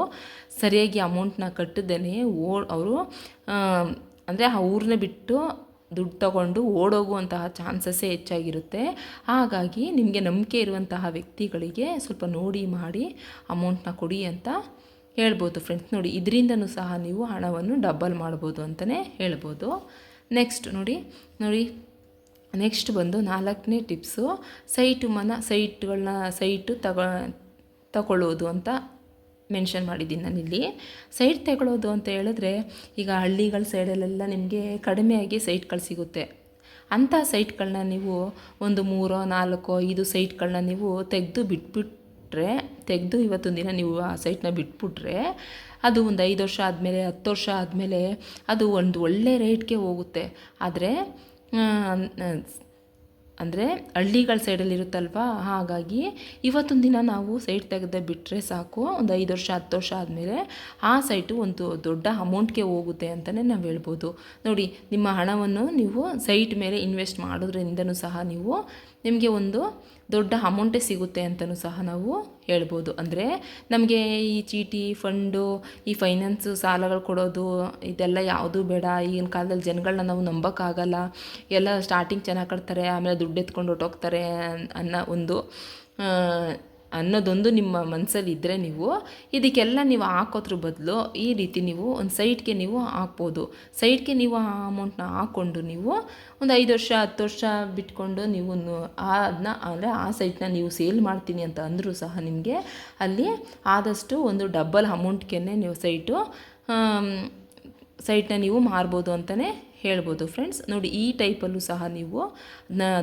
ಸರಿಯಾಗಿ ಅಮೌಂಟ್ನ ಕಟ್ಟದೇ ಓ, ಅವರು ಅಂದರೆ ಆ ಊರನ್ನ ಬಿಟ್ಟು ದುಡ್ಡು ತಗೊಂಡು ಓಡೋಗುವಂತಹ ಚಾನ್ಸಸ್ಸೇ ಹೆಚ್ಚಾಗಿರುತ್ತೆ. ಹಾಗಾಗಿ ನಿಮಗೆ ನಂಬಿಕೆ ಇರುವಂತಹ ವ್ಯಕ್ತಿಗಳಿಗೆ ಸ್ವಲ್ಪ ನೋಡಿ ಮಾಡಿ ಅಮೌಂಟ್ನ ಕೊಡಿ ಅಂತ ಹೇಳ್ಬೋದು ಫ್ರೆಂಡ್ಸ್. ನೋಡಿ, ಇದರಿಂದನೂ ಸಹ ನೀವು ಹಣವನ್ನು ಡಬ್ಬಲ್ ಮಾಡ್ಬೋದು ಅಂತಲೇ ಹೇಳ್ಬೋದು. ನೆಕ್ಸ್ಟ್ ನೋಡಿ ನೋಡಿ, ನೆಕ್ಸ್ಟ್ ಬಂದು ನಾಲ್ಕನೇ ಟಿಪ್ಸು, ಸೈಟು ಮನ, ಸೈಟ್ಗಳನ್ನ, ಸೈಟು ತಗೊ, ತಗೊಳ್ಳೋದು ಅಂತ ಮೆನ್ಷನ್ ಮಾಡಿದ್ದೀನಿ ನಾನಿಲ್ಲಿ. ಸೈಟ್ ತಗೊಳ್ಳೋದು ಅಂತ ಹೇಳಿದ್ರೆ, ಈಗ ಹಳ್ಳಿಗಳ ಸೈಡಲ್ಲೆಲ್ಲ ನಿಮಗೆ ಕಡಿಮೆಯಾಗಿ ಸೈಟ್ಗಳು ಸಿಗುತ್ತೆ. ಅಂಥ ಸೈಟ್ಗಳನ್ನ ನೀವು ಒಂದು ಮೂರೋ, ನಾಲ್ಕೋ, ಐದು ಸೈಟ್ಗಳನ್ನ ನೀವು ತೆಗೆದು ಬಿಟ್ಬಿಟ್ರೆ, ತೆಗೆದು ಇವತ್ತೊಂದು ದಿನ ನೀವು ಆ ಸೈಟ್ನ ಬಿಟ್ಬಿಟ್ರೆ, ಅದು ಒಂದು ಐದು ವರ್ಷ ಆದಮೇಲೆ, ಹತ್ತು ವರ್ಷ ಆದಮೇಲೆ ಅದು ಒಂದು ಒಳ್ಳೆ ರೇಟ್ಗೆ ಹೋಗುತ್ತೆ. ಆದರೆ ಅಂದರೆ ಹಳ್ಳಿಗಳ ಸೈಡಲ್ಲಿ ಇರುತ್ತಲ್ವಾ? ಹಾಗಾಗಿ ಇವತ್ತೊಂದು ದಿನ ನಾವು ಸೈಟ್ ತೆಗೆದೇ ಬಿಟ್ಟರೆ ಸಾಕು. ಒಂದು ಐದು ವರ್ಷ, ಹತ್ತು ವರ್ಷ ಆದಮೇಲೆ ಆ ಸೈಟು ಒಂದು ದೊಡ್ಡ ಅಮೌಂಟ್ಗೆ ಹೋಗುತ್ತೆ ಅಂತಲೇ ನಾವು ಹೇಳ್ಬೋದು. ನೋಡಿ, ನಿಮ್ಮ ಹಣವನ್ನು ನೀವು ಸೈಟ್ ಮೇಲೆ ಇನ್ವೆಸ್ಟ್ ಮಾಡೋದ್ರಿಂದನೂ ಸಹ ನೀವು ನಿಮಗೆ ಒಂದು ದೊಡ್ಡ ಅಮೌಂಟೇ ಸಿಗುತ್ತೆ ಅಂತಲೂ ಸಹ ನಾವು ಹೇಳ್ಬೋದು. ಅಂದರೆ ನಮಗೆ ಈ ಚೀಟಿ ಫಂಡು ಈ ಫೈನಾನ್ಸು ಸಾಲಗಳು ಕೊಡೋದು, ಇದೆಲ್ಲ ಯಾವುದೂ ಬೇಡ. ಈಗಿನ ಕಾಲದಲ್ಲಿ ಜನಗಳನ್ನ ನಾವು ನಂಬೋಕ್ಕಾಗಲ್ಲ. ಎಲ್ಲ ಸ್ಟಾರ್ಟಿಂಗ್ ಚೆನ್ನಾಗಿ ಕಟ್ತಾರೆ, ಆಮೇಲೆ ದುಡ್ಡು ಎತ್ಕೊಂಡು ಹೊರ್ಟೋಗ್ತಾರೆ ಅನ್ನೋ ಒಂದು ಅನ್ನೋದೊಂದು ನಿಮ್ಮ ಮನಸ್ಸಲ್ಲಿ ಇದ್ದರೆ ನೀವು ಇದಕ್ಕೆಲ್ಲ ನೀವು ಹಾಕೋದ್ರ ಬದಲು ಈ ರೀತಿ ನೀವು ಒಂದು ಸೈಟ್ಗೆ ನೀವು ಹಾಕ್ಬೋದು. ಸೈಟ್ಗೆ ನೀವು ಆ ಅಮೌಂಟ್ನ ಹಾಕ್ಕೊಂಡು ನೀವು ಒಂದು ಐದು ವರ್ಷ, ಹತ್ತು ವರ್ಷ ಬಿಟ್ಕೊಂಡು ನೀವು ಅದನ್ನ ಅಂದರೆ ಆ ಸೈಟ್ನ ನೀವು ಸೇಲ್ ಮಾಡ್ತೀನಿ ಅಂತ ಅಂದರೂ ಸಹ ನಿಮಗೆ ಅಲ್ಲಿ ಆದಷ್ಟು ಒಂದು ಡಬ್ಬಲ್ ಅಮೌಂಟ್ಗೆ ನೀವು ಸೈಟು ಸೈಟ್ನ ನೀವು ಮಾರ್ಬೋದು ಅಂತಲೇ ಹೇಳ್ಬೋದು ಫ್ರೆಂಡ್ಸ್. ನೋಡಿ ಈ ಟೈಪಲ್ಲೂ ಸಹ ನೀವು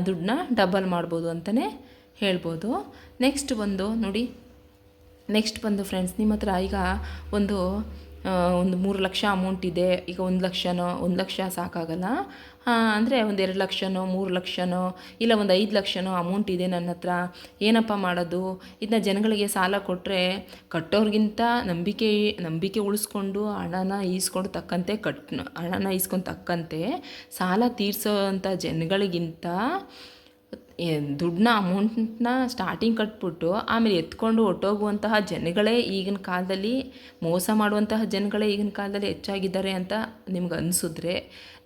ದುಡ್ಡನ್ನ ಡಬಲ್ ಮಾಡ್ಬೋದು ಅಂತಲೇ ಹೇಳ್ಬೋದು. ನೆಕ್ಸ್ಟ್ ಬಂದು ನೋಡಿ. ನೆಕ್ಸ್ಟ್ ಬಂದು ಫ್ರೆಂಡ್ಸ್ ನಿಮ್ಮ ಹತ್ರ ಈಗ ಒಂದು ಒಂದು ಮೂರು ಲಕ್ಷ ಅಮೌಂಟ್ ಇದೆ. ಈಗ ಒಂದು ಲಕ್ಷನೋ, ಒಂದು ಲಕ್ಷ ಸಾಕಾಗಲ್ಲ. ಅಂದರೆ ಒಂದು ಎರಡು ಲಕ್ಷನೋ, ಮೂರು ಲಕ್ಷನೋ, ಇಲ್ಲ ಒಂದು ಐದು ಲಕ್ಷನೋ ಅಮೌಂಟ್ ಇದೆ ನನ್ನ ಹತ್ರ. ಏನಪ್ಪ ಮಾಡೋದು? ಇದನ್ನ ಜನಗಳಿಗೆ ಸಾಲ ಕೊಟ್ಟರೆ ಕಟ್ಟೋರ್ಗಿಂತ ನಂಬಿಕೆ ನಂಬಿಕೆ ಉಳಿಸ್ಕೊಂಡು ಹಣನ ಈಸ್ಕೊಂಡು ತಕ್ಕಂತೆ ಕಟ್, ಹಣನ ಈಸ್ಕೊಂಡು ತಕ್ಕಂತೆ ಸಾಲ ತೀರಿಸೋ ಅಂಥ ಜನಗಳಿಗಿಂತ ದುಡ್ಡನ್ನ ಅಮೌಂಟ್ನ ಸ್ಟಾರ್ಟಿಂಗ್ ಕಟ್ಬಿಟ್ಟು ಆಮೇಲೆ ಎತ್ಕೊಂಡು ಹೊಟ್ಟೋಗುವಂತಹ ಜನಗಳೇ ಈಗಿನ ಕಾಲದಲ್ಲಿ, ಮೋಸ ಮಾಡುವಂತಹ ಜನಗಳೇ ಈಗಿನ ಕಾಲದಲ್ಲಿ ಹೆಚ್ಚಾಗಿದ್ದಾರೆ ಅಂತ ನಿಮ್ಗೆ ಅನಿಸಿದ್ರೆ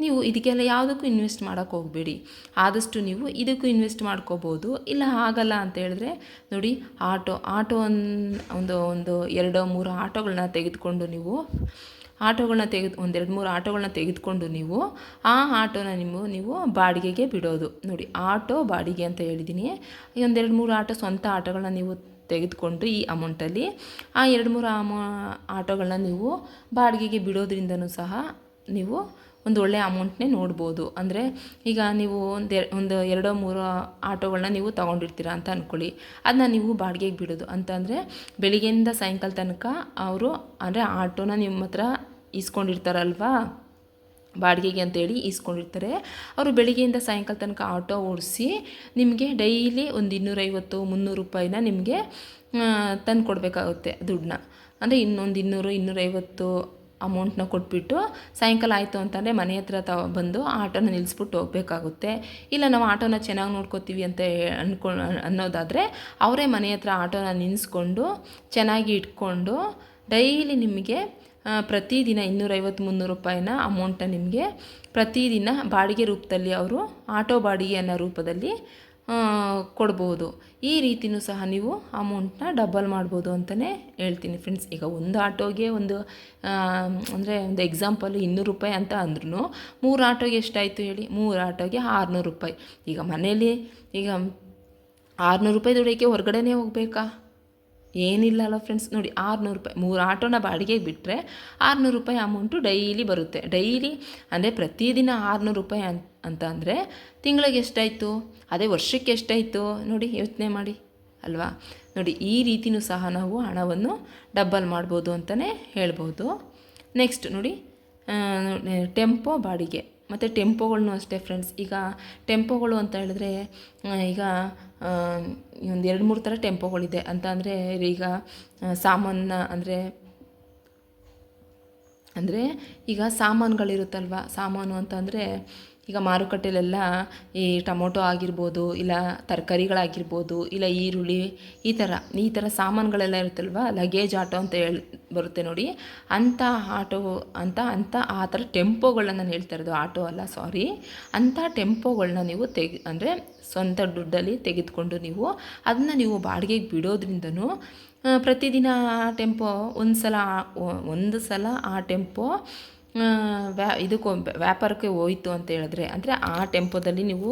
ನೀವು ಇದಕ್ಕೆಲ್ಲ ಯಾವುದಕ್ಕೂ ಇನ್ವೆಸ್ಟ್ ಮಾಡೋಕ್ಕೆ ಹೋಗಬೇಡಿ. ಆದಷ್ಟು ನೀವು ಇದಕ್ಕೂ ಇನ್ವೆಸ್ಟ್ ಮಾಡ್ಕೋಬೋದು. ಇಲ್ಲ ಆಗಲ್ಲ ಅಂತ ಹೇಳಿದ್ರೆ, ನೋಡಿ, ಆಟೋ ಆಟೋ ಒಂದು ಒಂದು ಎರಡು, ಮೂರು ಆಟೋಗಳನ್ನ ತೆಗೆದುಕೊಂಡು ನೀವು ಆಟೋಗಳನ್ನ ತೆಗೆದು ಒಂದೆರಡು ಮೂರು ಆಟೋಗಳನ್ನ ತೆಗೆದುಕೊಂಡು ನೀವು ಆ ಆಟೋನ ನೀವು ನೀವು ಬಾಡಿಗೆಗೆ ಬಿಡೋದು. ನೋಡಿ, ಆಟೋ ಬಾಡಿಗೆ ಅಂತ ಹೇಳಿದ್ದೀನಿ ಈ ಒಂದೆರಡು ಮೂರು ಆಟೋ ಸ್ವಂತ ಆಟೋಗಳನ್ನ ನೀವು ತೆಗೆದುಕೊಂಡು ಈ ಅಮೌಂಟಲ್ಲಿ ಆ ಎರಡು ಮೂರು ಅಮೌ ಆಟೋಗಳನ್ನ ನೀವು ಬಾಡಿಗೆಗೆ ಬಿಡೋದ್ರಿಂದನೂ ಸಹ ನೀವು ಒಂದು ಒಳ್ಳೆಯ ಅಮೌಂಟ್ನೇ ನೋಡ್ಬೋದು. ಅಂದರೆ ಈಗ ನೀವು ಒಂದು ಒಂದು ಎರಡೋ ಮೂರೋ ಆಟೋಗಳನ್ನ ನೀವು ತೊಗೊಂಡಿರ್ತೀರ ಅಂತ ಅಂದ್ಕೊಳ್ಳಿ ಅದನ್ನ ನೀವು ಬಾಡಿಗೆಗೆ ಬಿಡೋದು. ಅಂತಂದರೆ ಬೆಳಿಗ್ಗೆಯಿಂದ ಸಾಯಂಕಾಲ ತನಕ ಅವರು, ಅಂದರೆ ಆಟೋನ ನಿಮ್ಮ ಹತ್ರ ಇಸ್ಕೊಂಡಿರ್ತಾರಲ್ವಾ ಬಾಡಿಗೆಗೆ ಅಂತೇಳಿ ಇಸ್ಕೊಂಡಿರ್ತಾರೆ ಅವರು ಬೆಳಿಗ್ಗೆಯಿಂದ ಸಾಯಂಕಾಲ ತನಕ ಆಟೋ ಓಡಿಸಿ ನಿಮಗೆ ಡೈಲಿ ಒಂದು ಇನ್ನೂರೈವತ್ತು, ಮುನ್ನೂರು ರೂಪಾಯಿನ ನಿಮಗೆ ತಂದು ಕೊಡಬೇಕಾಗುತ್ತೆ ದುಡ್ಡನ್ನ. ಅಂದರೆ ಇನ್ನೊಂದು ಇನ್ನೂರು, ಇನ್ನೂರೈವತ್ತು ಅಮೌಂಟ್ನ ಕೊಟ್ಬಿಟ್ಟು ಸಾಯಂಕಾಲ ಆಯಿತು ಅಂತಂದರೆ ಮನೆ ಹತ್ರ ತ ಬಂದು ಆಟೋನ ನಿಲ್ಲಿಸ್ಬಿಟ್ಟು ಹೋಗಬೇಕಾಗುತ್ತೆ. ಇಲ್ಲ ನಾವು ಆಟೋನ ಚೆನ್ನಾಗಿ ನೋಡ್ಕೋತೀವಿ ಅಂತ ಅಂದ್ಕೊ ಅನ್ನೋದಾದರೆ ಅವರೇ ಮನೆ ಹತ್ರ ಆಟೋನ ನಿಲ್ಲಿಸ್ಕೊಂಡು ಚೆನ್ನಾಗಿ ಇಟ್ಕೊಂಡು ಡೈಲಿ ನಿಮಗೆ ಪ್ರತಿದಿನ ಇನ್ನೂರೈವತ್ತು ಮುನ್ನೂರು ರೂಪಾಯಿನ ಅಮೌಂಟನ್ನ ನಿಮಗೆ ಪ್ರತಿದಿನ ಬಾಡಿಗೆ ರೂಪದಲ್ಲಿ ಅವರು, ಆಟೋ ಬಾಡಿಗೆ ಅನ್ನೋ ರೂಪದಲ್ಲಿ ಕೊಡ್ಬೋದು. ಈ ರೀತಿಯೂ ಸಹ ನೀವು ಅಮೌಂಟ್ನ ಡಬಲ್ ಮಾಡ್ಬೋದು ಅಂತಲೇ ಹೇಳ್ತೀನಿ ಫ್ರೆಂಡ್ಸ್. ಈಗ ಒಂದು ಆಟೋಗೆ ಒಂದು ಅಂದರೆ ಒಂದು ಎಕ್ಸಾಂಪಲ್ ಇನ್ನೂರು ರೂಪಾಯಿ ಅಂತ ಅಂದ್ರೂ ಮೂರು ಆಟೋಗೆ ಎಷ್ಟಾಯಿತು ಹೇಳಿ? ಮೂರು ಆಟೋಗೆ ಆರುನೂರು ರೂಪಾಯಿ. ಈಗ ಮನೇಲಿ ಈಗ ಆರುನೂರು ರೂಪಾಯಿ ದುಡಿಯೋಕ್ಕೆ ಹೊರಗಡೆನೇ ಹೋಗಬೇಕಾ? ಏನಿಲ್ಲ ಅಲ್ಲ ಫ್ರೆಂಡ್ಸ್ ನೋಡಿ, ಆರುನೂರು ರೂಪಾಯಿ, ಮೂರು ಆಟೋನ ಬಾಡಿಗೆಗೆ ಬಿಟ್ಟರೆ ಆರುನೂರು ರೂಪಾಯಿ ಅಮೌಂಟು ಡೈಲಿ ಬರುತ್ತೆ. ಡೈಲಿ ಅಂದರೆ ಪ್ರತಿದಿನ ಆರುನೂರು ರೂಪಾಯಿ ಅಂತ ಅಂದರೆ ತಿಂಗಳಿಗೆ ಎಷ್ಟಾಯಿತು? ಅದೇ ವರ್ಷಕ್ಕೆ ಎಷ್ಟಾಯಿತು? ನೋಡಿ, ಯೋಚನೆ ಮಾಡಿ, ಅಲ್ವಾ? ನೋಡಿ, ಈ ರೀತಿಯೂ ಸಹ ನಾವು ಹಣವನ್ನು ಡಬ್ಬಲ್ ಮಾಡ್ಬೋದು ಅಂತಲೇ ಹೇಳ್ಬೋದು. ನೆಕ್ಸ್ಟ್ ನೋಡಿ ಟೆಂಪೋ ಬಾಡಿಗೆ. ಮತ್ತು ಟೆಂಪೋಗಳನ್ನೂ ಅಷ್ಟೇ ಫ್ರೆಂಡ್ಸ್ ಈಗ ಟೆಂಪೋಗಳು ಅಂತ ಹೇಳಿದ್ರೆ ಈಗ ಒಂದು ಎರಡು ಮೂರು ಥರ ಟೆಂಪೋಗಳಿದೆ. ಅಂತ ಅಂದರೆ ಈಗ ಸಾಮಾನ ಅಂದರೆ ಅಂದರೆ ಈಗ ಸಾಮಾನುಗಳಿರುತ್ತಲ್ವ? ಸಾಮಾನು ಅಂತಂದರೆ ಈಗ ಮಾರುಕಟ್ಟೆಲೆಲ್ಲ ಈ ಟೊಮೊಟೊ ಆಗಿರ್ಬೋದು, ಇಲ್ಲ ತರಕಾರಿಗಳಾಗಿರ್ಬೋದು, ಇಲ್ಲ ಈರುಳ್ಳಿ, ಈ ಥರ ಈ ಥರ ಸಾಮಾನುಗಳೆಲ್ಲ ಇರುತ್ತಲ್ವ? ಲಗೇಜ್ ಆಟೋ ಅಂತ ಹೇಳಿ ಬರುತ್ತೆ ನೋಡಿ. ಅಂಥ ಆಟೋ ಅಂತ, ಅಂಥ ಆ ಥರ ಟೆಂಪೋಗಳನ್ನ ನಾನು ಹೇಳ್ತಾ ಇರೋದು ಆಟೋ ಅಲ್ಲ ಸಾರಿ ಅಂಥ ಟೆಂಪೋಗಳನ್ನ ನೀವು ತೆಗೆ, ಅಂದರೆ ಸ್ವಂತ ದುಡ್ಡಲ್ಲಿ ತೆಗೆದುಕೊಂಡು ನೀವು ಅದನ್ನ ನೀವು ಬಾಡಿಗೆಗೆ ಬಿಡೋದ್ರಿಂದನೂ ಪ್ರತಿದಿನ ಆ ಟೆಂಪೋ ಒಂದು ಸಲ ಒಂದು ಸಲ ಆ ಟೆಂಪೋ ವ್ಯಾ, ಇದಕ್ಕೆ ವ್ಯಾಪಾರಕ್ಕೆ ಹೋಯಿತು ಅಂತ ಹೇಳಿದ್ರೆ, ಅಂದರೆ ಆ ಟೆಂಪೋದಲ್ಲಿ ನೀವು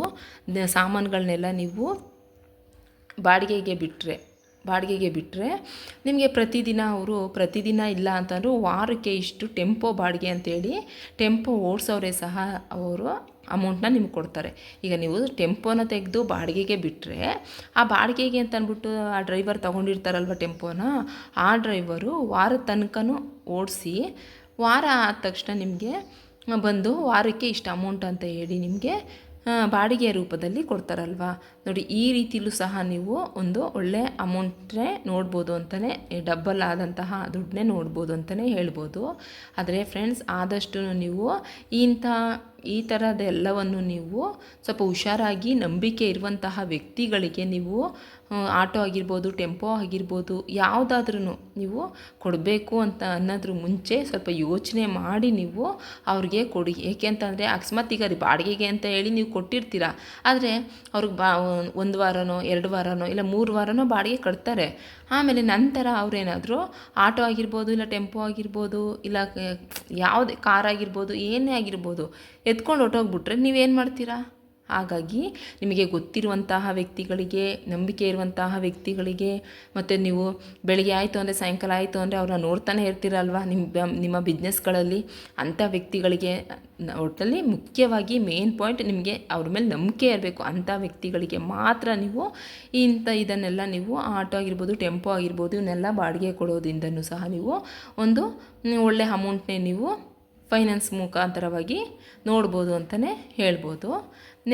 ಸಾಮಾನುಗಳನ್ನೆಲ್ಲ ನೀವು ಬಾಡಿಗೆಗೆ ಬಿಟ್ಟರೆ ಬಾಡಿಗೆಗೆ ಬಿಟ್ಟರೆ ನಿಮಗೆ ಪ್ರತಿದಿನ ಅವರು ಪ್ರತಿದಿನ ಇಲ್ಲ ಅಂತಂದರೂ ವಾರಕ್ಕೆ ಇಷ್ಟು ಟೆಂಪೋ ಬಾಡಿಗೆ ಅಂತೇಳಿ ಟೆಂಪೋ ಓಡಿಸೋರೆ ಸಹ ಅವರು ಅಮೌಂಟನ್ನ ನಿಮ್ಗೆ ಕೊಡ್ತಾರೆ. ಈಗ ನೀವು ಟೆಂಪೋನ ತೆಗೆದು ಬಾಡಿಗೆಗೆ ಬಿಟ್ಟರೆ ಆ ಬಾಡಿಗೆಗೆ ಅಂತ ಅಂದ್ಬಿಟ್ಟು ಆ ಡ್ರೈವರ್ ತೊಗೊಂಡಿರ್ತಾರಲ್ವ ಟೆಂಪೋನ, ಆ ಡ್ರೈವರು ವಾರದ ತನಕನೂ ಓಡಿಸಿ ವಾರ ಆದ ತಕ್ಷಣ ನಿಮಗೆ, ಬಂದು ವಾರಕ್ಕೆ ಇಷ್ಟು ಅಮೌಂಟ್ ಅಂತ ಹೇಳಿ ನಿಮಗೆ ಬಾಡಿಗೆಯ ಬಾಡಿಗೆ ರೂಪದಲ್ಲಿ ಕೊಡ್ತಾರಲ್ವಾ? ನೋಡಿ, ಈ ರೀತಿಲೂ ಸಹ ನೀವು ಒಂದು ಒಳ್ಳೆ ಅಮೌಂಟ್ನೇ ನೋಡ್ಬೋದು ಅಂತಲೇ ಡಬ್ಬಲ್ ಆದಂತಹ ದುಡ್ಡನ್ನೇ ನೋಡ್ಬೋದು ಅಂತಲೇ ಹೇಳ್ಬೋದು. ಆದರೆ ಫ್ರೆಂಡ್ಸ್ ಆದಷ್ಟು ನೀವು ಇಂಥ, ಈ ಥರದ್ದೆಲ್ಲವನ್ನು ನೀವು ಸ್ವಲ್ಪ ಹುಷಾರಾಗಿ ನಂಬಿಕೆ ಇರುವಂತಹ ವ್ಯಕ್ತಿಗಳಿಗೆ ನೀವು ಆಟೋ ಆಗಿರ್ಬೋದು, ಟೆಂಪೋ ಆಗಿರ್ಬೋದು ಯಾವುದಾದ್ರೂ ನೀವು ಕೊಡಬೇಕು ಅಂತ ಅನ್ನೋದ್ರ ಮುಂಚೆ ಸ್ವಲ್ಪ ಯೋಚನೆ ಮಾಡಿ ನೀವು ಅವ್ರಿಗೆ ಕೊಡಿ. ಏಕೆ ಅಂತಂದರೆ ಅಕಸ್ಮಾತ್ ಈಗ ಬಾಡಿಗೆಗೆ ಅಂತ ಹೇಳಿ ನೀವು ಕೊಟ್ಟಿರ್ತೀರ. ಆದರೆ ಅವ್ರಿಗೆ ಬಾ ಒಂದು ವಾರನೋ, ಎರಡು ವಾರನೋ, ಇಲ್ಲ ಮೂರು ವಾರನೋ ಬಾಡಿಗೆ ಕಟ್ತಾರೆ. ಆಮೇಲೆ ನಂತರ ಅವರೇನಾದರೂ ಆಟೋ ಆಗಿರ್ಬೋದು, ಇಲ್ಲ ಟೆಂಪೋ ಆಗಿರ್ಬೋದು, ಇಲ್ಲ ಯಾವುದೇ ಕಾರ್ ಆಗಿರ್ಬೋದು, ಏನೇ ಆಗಿರ್ಬೋದು ಎತ್ಕೊಂಡು ಹೊಟ್ಟೋಗ್ಬಿಟ್ರೆ ನೀವೇನು ಮಾಡ್ತೀರಾ? ಹಾಗಾಗಿ ನಿಮಗೆ ಗೊತ್ತಿರುವಂತಹ ವ್ಯಕ್ತಿಗಳಿಗೆ, ನಂಬಿಕೆ ಇರುವಂತಹ ವ್ಯಕ್ತಿಗಳಿಗೆ, ಮತ್ತು ನೀವು ಬೆಳಿಗ್ಗೆ ಆಯಿತು ಅಂದರೆ, ಸಾಯಂಕಾಲ ಆಯಿತು ಅಂದರೆ ಅವ್ರನ್ನ ನೋಡ್ತಾನೆ ಇರ್ತೀರಲ್ವ? ನಿಮ್ಮ ನಿಮ್ಮ ಬಿಸ್ನೆಸ್ಗಳಲ್ಲಿ ಅಂಥ ವ್ಯಕ್ತಿಗಳಿಗೆ ಒಟ್ಟಲ್ಲಿ ಮುಖ್ಯವಾಗಿ ಮೇನ್ ಪಾಯಿಂಟ್ ನಿಮಗೆ ಅವ್ರ ಮೇಲೆ ನಂಬಿಕೆ ಇರಬೇಕು. ಅಂಥ ವ್ಯಕ್ತಿಗಳಿಗೆ ಮಾತ್ರ ನೀವು ಇಂಥ ಇದನ್ನೆಲ್ಲ ನೀವು ಆಟೋ ಆಗಿರ್ಬೋದು, ಟೆಂಪೋ ಆಗಿರ್ಬೋದು, ಇವನ್ನೆಲ್ಲ ಬಾಡಿಗೆ ಕೊಡೋದ್ರಿಂದನೂ ಸಹ ನೀವು ಒಂದು ಒಳ್ಳೆ ಅಮೌಂಟ್ನೇ ನೀವು ಫೈನಾನ್ಸ್ ಮುಖಾಂತರವಾಗಿ ನೋಡ್ಬೋದು ಅಂತಲೇ ಹೇಳ್ಬೋದು.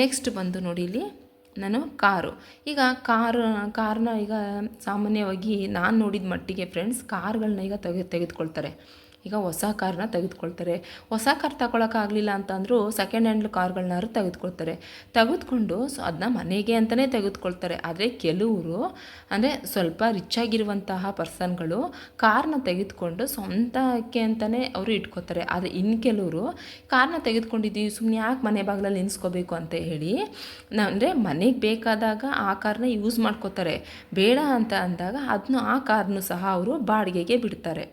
ನೆಕ್ಸ್ಟ್ ಬಂದು ನೋಡಿ ಇಲ್ಲಿ ನಾನು ಕಾರು. ಈಗ ಕಾರ್ ಕಾರ್ನ ಈಗ ಸಾಮಾನ್ಯವಾಗಿ ನಾನು ನೋಡಿದ ಮಟ್ಟಿಗೆ ಫ್ರೆಂಡ್ಸ್ ಕಾರ್ಗಳನ್ನ ಈಗ ತೆಗೆ ತೆಗೆದುಕೊಳ್ತಾರೆ. ಈಗ ಹೊಸ ಕಾರನ್ನ ತೆಗೆದುಕೊಳ್ತಾರೆ. ಹೊಸ ಕಾರ್ ತಗೊಳಕ್ಕಾಗಲಿಲ್ಲ ಅಂತಂದರೂ ಸೆಕೆಂಡ್ ಹ್ಯಾಂಡ್ ಕಾರ್ಗಳನ್ನಾದ್ರು ತೆಗೆದುಕೊಳ್ತಾರೆ. ತೆಗೆದುಕೊಂಡು ಸೊ ಅದನ್ನ ಮನೆಗೆ ಅಂತಲೇ ತೆಗೆದುಕೊಳ್ತಾರೆ. ಆದರೆ ಕೆಲವರು, ಅಂದರೆ ಸ್ವಲ್ಪ ರಿಚ್ ಆಗಿರುವಂತಹ ಪರ್ಸನ್ಗಳು ಕಾರನ್ನ ತೆಗೆದುಕೊಂಡು ಸ್ವಂತಕ್ಕೆ ಅಂತಲೇ ಅವರು ಇಟ್ಕೋತಾರೆ ಆದರೆ ಇನ್ನು ಕೆಲವರು ಕಾರನ್ನ ತೆಗೆದುಕೊಂಡಿದ್ದೀವಿ ಸುಮ್ಮನೆ ಯಾಕೆ ಮನೆ ಬಾಗಿಲಲ್ಲಿ ನಿಲ್ಲಿಸ್ಕೋಬೇಕು ಅಂತ ಹೇಳಿ ಅಂದರೆ ಮನೆಗೆ ಬೇಕಾದಾಗ ಆ ಕಾರನ್ನ ಯೂಸ್ ಮಾಡ್ಕೋತಾರೆ ಬೇಡ ಅಂತ ಅಂದಾಗ ಅದನ್ನು ಆ ಕಾರನ್ನು ಸಹ ಅವರು ಬಾಡಿಗೆಗೆ ಬಿಡ್ತಾರೆ.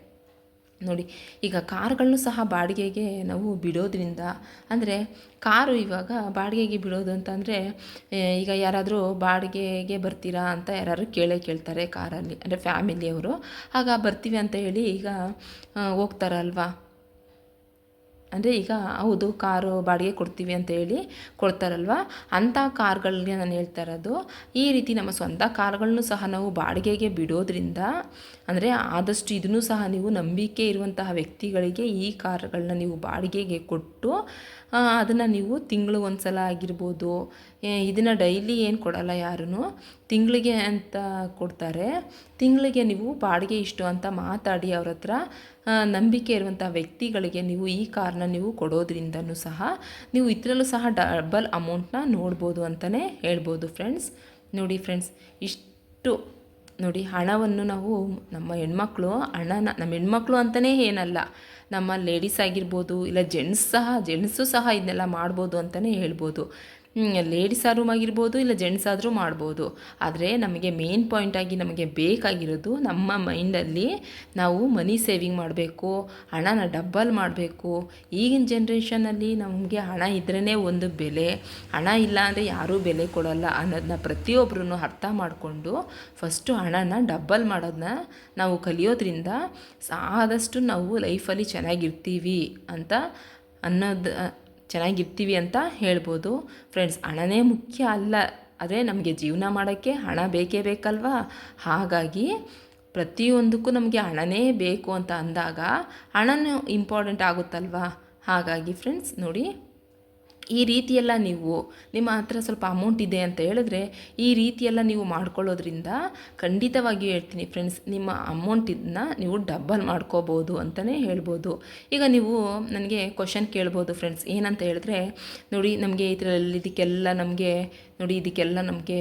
ನೋಡಿ, ಈಗ ಕಾರ್ಗಳನ್ನು ಸಹ ಬಾಡಿಗೆಗೆ ನಾವು ಬಿಡೋದ್ರಿಂದ, ಅಂದರೆ ಕಾರು ಇವಾಗ ಬಾಡಿಗೆಗೆ ಬಿಡೋದು ಅಂತಂದರೆ ಈಗ ಯಾರಾದರೂ ಬಾಡಿಗೆಗೆ ಬರ್ತೀರಾ ಅಂತ ಯಾರಾದ್ರು ಕೇಳೇ ಕೇಳ್ತಾರೆ ಕಾರಲ್ಲಿ, ಅಂದರೆ ಫ್ಯಾಮಿಲಿಯವರು. ಆಗ ಬರ್ತೀವಿ ಅಂತ ಹೇಳಿ ಈಗ ಹೋಗ್ತಾರಲ್ವಾ? ಅಂದರೆ ಈಗ ಹೌದು, ಕಾರು ಬಾಡಿಗೆ ಕೊಡ್ತೀವಿ ಅಂತ ಹೇಳಿ ಕೊಡ್ತಾರಲ್ವ? ಅಂಥ ಕಾರ್ಗಳಿಗೆ ನಾನು ಹೇಳ್ತಾ ಇರೋದು, ಈ ರೀತಿ ನಮ್ಮ ಸ್ವಂತ ಕಾರ್ಗಳನ್ನೂ ಸಹ ನಾವು ಬಾಡಿಗೆಗೆ ಬಿಡೋದ್ರಿಂದ ಅಂದರೆ ಆದಷ್ಟು ಇದನ್ನು ಸಹ ನೀವು ನಂಬಿಕೆ ಇರುವಂತಹ ವ್ಯಕ್ತಿಗಳಿಗೆ ಈ ಕಾರ್ಗಳನ್ನ ನೀವು ಬಾಡಿಗೆಗೆ ಕೊಟ್ಟು ಅದನ್ನು ನೀವು ತಿಂಗಳು ಒಂದು ಸಲ ಆಗಿರ್ಬೋದು ಇದನ್ನು ಡೈಲಿ ಏನು ಕೊಡಲ್ಲ ಯಾರೂ ತಿಂಗಳಿಗೆ ಅಂತ ಕೊಡ್ತಾರೆ. ತಿಂಗಳಿಗೆ ನೀವು ಬಾಡಿಗೆ ಇಷ್ಟು ಅಂತ ಮಾತಾಡಿ ಅವ್ರ ಹತ್ರ ನಂಬಿಕೆ ಇರುವಂಥ ವ್ಯಕ್ತಿಗಳಿಗೆ ನೀವು ಈ ಕಾರ್ನ ನೀವು ಕೊಡೋದ್ರಿಂದನೂ ಸಹ ನೀವು ಇದರಲ್ಲೂ ಸಹ ಡಬಲ್ ಅಮೌಂಟ್ನ ನೋಡ್ಬೋದು ಅಂತಲೇ ಹೇಳ್ಬೋದು ಫ್ರೆಂಡ್ಸ್. ನೋಡಿ ಫ್ರೆಂಡ್ಸ್, ಇಷ್ಟು ಹಣವನ್ನು ನಾವು ನಮ್ಮ ಹೆಣ್ಮಕ್ಳು ಹಣನ ನಮ್ಮ ಹೆಣ್ಮಕ್ಳು ಅಂತಲೇ ಏನಲ್ಲ. ನಮ್ಮ ಲೇಡೀಸ್ ಆಗಿರ್ಬೋದು, ಇಲ್ಲ ಜೆಂಟ್ಸ್ ಸಹ, ಜೆಂಟ್ಸು ಸಹ ಇದನ್ನೆಲ್ಲ ಮಾಡ್ಬೋದು ಅಂತಲೇ ಹೇಳ್ಬೋದು. ಲೇಡೀಸ್ ರೂಮ್ ಆಗಿರ್ಬೋದು, ಇಲ್ಲ ಜೆಂಟ್ಸ್ ಆದರೂ ಮಾಡ್ಬೋದು. ಆದರೆ ನಮಗೆ ಮೇನ್ ಪಾಯಿಂಟಾಗಿ ನಮಗೆ ಬೇಕಾಗಿರೋದು ನಮ್ಮ ಮೈಂಡಲ್ಲಿ ನಾವು ಮನಿ ಸೇವಿಂಗ್ ಮಾಡಬೇಕು, ಹಣನ ಡಬ್ಬಲ್ ಮಾಡಬೇಕು. ಈಗಿನ ಜನ್ರೇಷನಲ್ಲಿ ನಮಗೆ ಹಣ ಇದ್ರೇ ಒಂದು ಬೆಲೆ. ಹಣ ಇಲ್ಲ ಅಂದರೆ ಯಾರೂ ಬೆಲೆ ಕೊಡಲ್ಲ ಅನ್ನೋದನ್ನ ಪ್ರತಿಯೊಬ್ಬರೂ ಅರ್ಥ ಮಾಡಿಕೊಂಡು ಫಸ್ಟು ಹಣನ ಡಬ್ಬಲ್ ಮಾಡೋದನ್ನ ನಾವು ಕಲಿಯೋದ್ರಿಂದ ಆದಷ್ಟು ನಾವು ಲೈಫಲ್ಲಿ ಚೆನ್ನಾಗಿರ್ತೀವಿ ಅಂತ ಅನ್ನೋದು ಚೆನ್ನಾಗಿರ್ತೀವಿ ಅಂತ ಹೇಳ್ಬೋದು. ಫ್ರೆಂಡ್ಸ್ ಹಣನೇ ಮುಖ್ಯ ಅಲ್ಲ. ಆದರೆ ನಮಗೆ ಜೀವನ ಮಾಡೋಕ್ಕೆ ಹಣ ಬೇಕೇ ಬೇಕಲ್ವಾ? ಹಾಗಾಗಿ ಪ್ರತಿಯೊಂದಕ್ಕೂ ನಮಗೆ ಹಣನೇ ಬೇಕು ಅಂತ ಅಂದಾಗ ಹಣನೂ ಇಂಪಾರ್ಟೆಂಟ್ ಆಗುತ್ತಲ್ವಾ? ಹಾಗಾಗಿ ಫ್ರೆಂಡ್ಸ್ ನೋಡಿ. ಈ ರೀತಿಯೆಲ್ಲ ನೀವು ನಿಮ್ಮ ಹತ್ರ ಸ್ವಲ್ಪ ಅಮೌಂಟ್ ಇದೆ ಅಂತ ಹೇಳಿದ್ರೆ ಈ ರೀತಿಯೆಲ್ಲ ನೀವು ಮಾಡ್ಕೊಳ್ಳೋದ್ರಿಂದ ಖಂಡಿತವಾಗಿಯೂ ಹೇಳ್ತೀನಿ ಫ್ರೆಂಡ್ಸ್ ನಿಮ್ಮ ಅಮೌಂಟ್ ಇದನ್ನ ನೀವು ಡಬ್ಬಲ್ ಮಾಡ್ಕೋಬೋದು ಅಂತಲೇ ಹೇಳ್ಬೋದು. ಈಗ ನೀವು ನನಗೆ ಕ್ವಶನ್ ಕೇಳ್ಬೋದು ಫ್ರೆಂಡ್ಸ್ ಏನಂತ ಹೇಳಿದ್ರೆ ನೋಡಿ ನಮಗೆ ಇದರಲ್ಲಿ ಇದಕ್ಕೆಲ್ಲ ನಮಗೆ ನೋಡಿ ಇದಕ್ಕೆಲ್ಲ ನಮಗೆ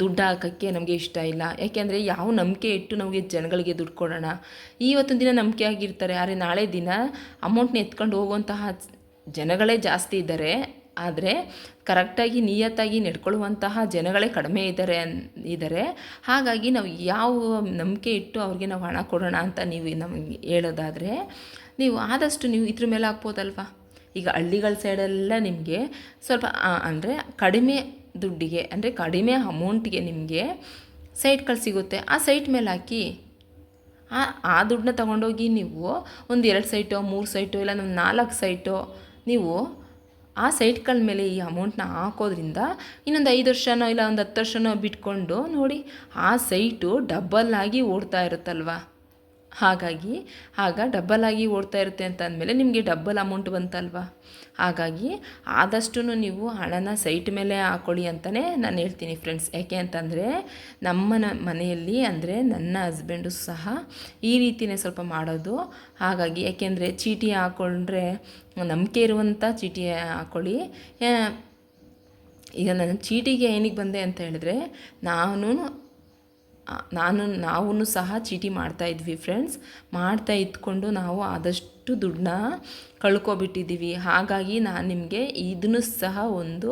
ದುಡ್ಡು ಹಾಕೋಕ್ಕೆ ನಮಗೆ ಇಷ್ಟ ಇಲ್ಲ. ಯಾಕೆಂದರೆ ಯಾವ ನಂಬಿಕೆ ಇಟ್ಟು ನಮಗೆ ಜನಗಳಿಗೆ ದುಡ್ಡು ಕೊಡೋಣ. ಇವತ್ತೊಂದು ದಿನ ನಂಬಿಕೆ ಆಗಿರ್ತಾರೆ, ಆದರೆ ನಾಳೆ ದಿನ ಅಮೌಂಟ್ನ ಎತ್ಕೊಂಡು ಹೋಗುವಂತಹ ಜನಗಳೇ ಜಾಸ್ತಿ ಇದ್ದಾರೆ, ಆದರೆ ಕರೆಕ್ಟಾಗಿ ನಿಯತ್ತಾಗಿ ನಡ್ಕೊಳ್ಳುವಂತಹ ಜನಗಳೇ ಕಡಿಮೆ ಇದ್ದಾರೆ ಅನ್, ಇದ್ದಾರೆ. ಹಾಗಾಗಿ ನಾವು ಯಾವ ನಂಬಿಕೆ ಇಟ್ಟು ಅವ್ರಿಗೆ ನಾವು ಹಣ ಕೊಡೋಣ ಅಂತ ನೀವು ನಮಗೆ ಹೇಳೋದಾದರೆ, ನೀವು ಆದಷ್ಟು ನೀವು ಇದ್ರ ಮೇಲೆ ಹಾಕ್ಬೋದಲ್ವಾ? ಈಗ ಹಳ್ಳಿಗಳ ಸೈಡೆಲ್ಲ ನಿಮಗೆ ಸ್ವಲ್ಪ ಅಂದರೆ ಕಡಿಮೆ ದುಡ್ಡಿಗೆ, ಅಂದರೆ ಕಡಿಮೆ ಅಮೌಂಟಿಗೆ ನಿಮಗೆ ಸೈಟ್ಗಳು ಸಿಗುತ್ತೆ. ಆ ಸೈಟ್ ಮೇಲೆ ಹಾಕಿ, ಆ ಆ ದುಡ್ಡನ್ನ ತೊಗೊಂಡೋಗಿ ನೀವು ಒಂದು ಎರಡು ಸೈಟೋ, ಮೂರು ಸೈಟೋ, ಇಲ್ಲ ಒಂದು ನಾಲ್ಕು ಸೈಟೋ ನೀವು ಆ ಸೈಟ್ಗಳ ಮೇಲೆ ಈ ಅಮೌಂಟ್ನ ಹಾಕೋದ್ರಿಂದ ಇನ್ನೊಂದು ಐದು ವರ್ಷನೋ ಇಲ್ಲ ಒಂದು ಹತ್ತು ವರ್ಷನೋ ಬಿಟ್ಕೊಂಡು ನೋಡಿ, ಆ ಸೈಟು ಡಬ್ಬಲ್ ಆಗಿ ಓಡ್ತಾ ಇರುತ್ತಲ್ವಾ? ಹಾಗಾಗಿ, ಆಗ ಡಬ್ಬಲ್ ಆಗಿ ಓಡ್ತಾ ಇರುತ್ತೆ ಅಂತ ಅಂದಮೇಲೆ ನಿಮಗೆ ಡಬ್ಬಲ್ ಅಮೌಂಟ್ ಬಂತಲ್ವಾ? ಹಾಗಾಗಿ ಆದಷ್ಟು ನೀವು ಹಣನ ಸೈಟ್ ಮೇಲೆ ಹಾಕೊಳ್ಳಿ ಅಂತಲೇ ನಾನು ಹೇಳ್ತೀನಿ ಫ್ರೆಂಡ್ಸ್ ಯಾಕೆ ಅಂತಂದರೆ ನಮ್ಮ ಮನೆಯಲ್ಲಿ ಅಂದರೆ ನನ್ನ ಹಸ್ಬೆಂಡು ಸಹ ಈ ರೀತಿಯೇ ಸ್ವಲ್ಪ ಮಾಡೋದು. ಹಾಗಾಗಿ ಯಾಕೆಂದರೆ ಚೀಟಿ ಹಾಕ್ಕೊಂಡ್ರೆ ನಂಬಿಕೆ ಇರುವಂಥ ಚೀಟಿ ಹಾಕ್ಕೊಳ್ಳಿ ಈಗ ನನ್ನ ಚೀಟಿಗೆ ಏನಿಗೆ ಬಂದೆ ಅಂತ ಹೇಳಿದ್ರೆ ನಾನು ನಾನು ನಾವೂ ಸಹ ಚೀಟಿ ಮಾಡ್ತಾ ಇದ್ವಿ ಫ್ರೆಂಡ್ಸ್ ಮಾಡ್ತಾ ಇದ್ಕೊಂಡು ನಾವು ಆದಷ್ಟು ದುಡ್ಡನ್ನ ಕಳ್ಕೊಬಿಟ್ಟಿದ್ದೀವಿ. ಹಾಗಾಗಿ ನಾನು ನಿಮಗೆ ಇದನ್ನು ಸಹ ಒಂದು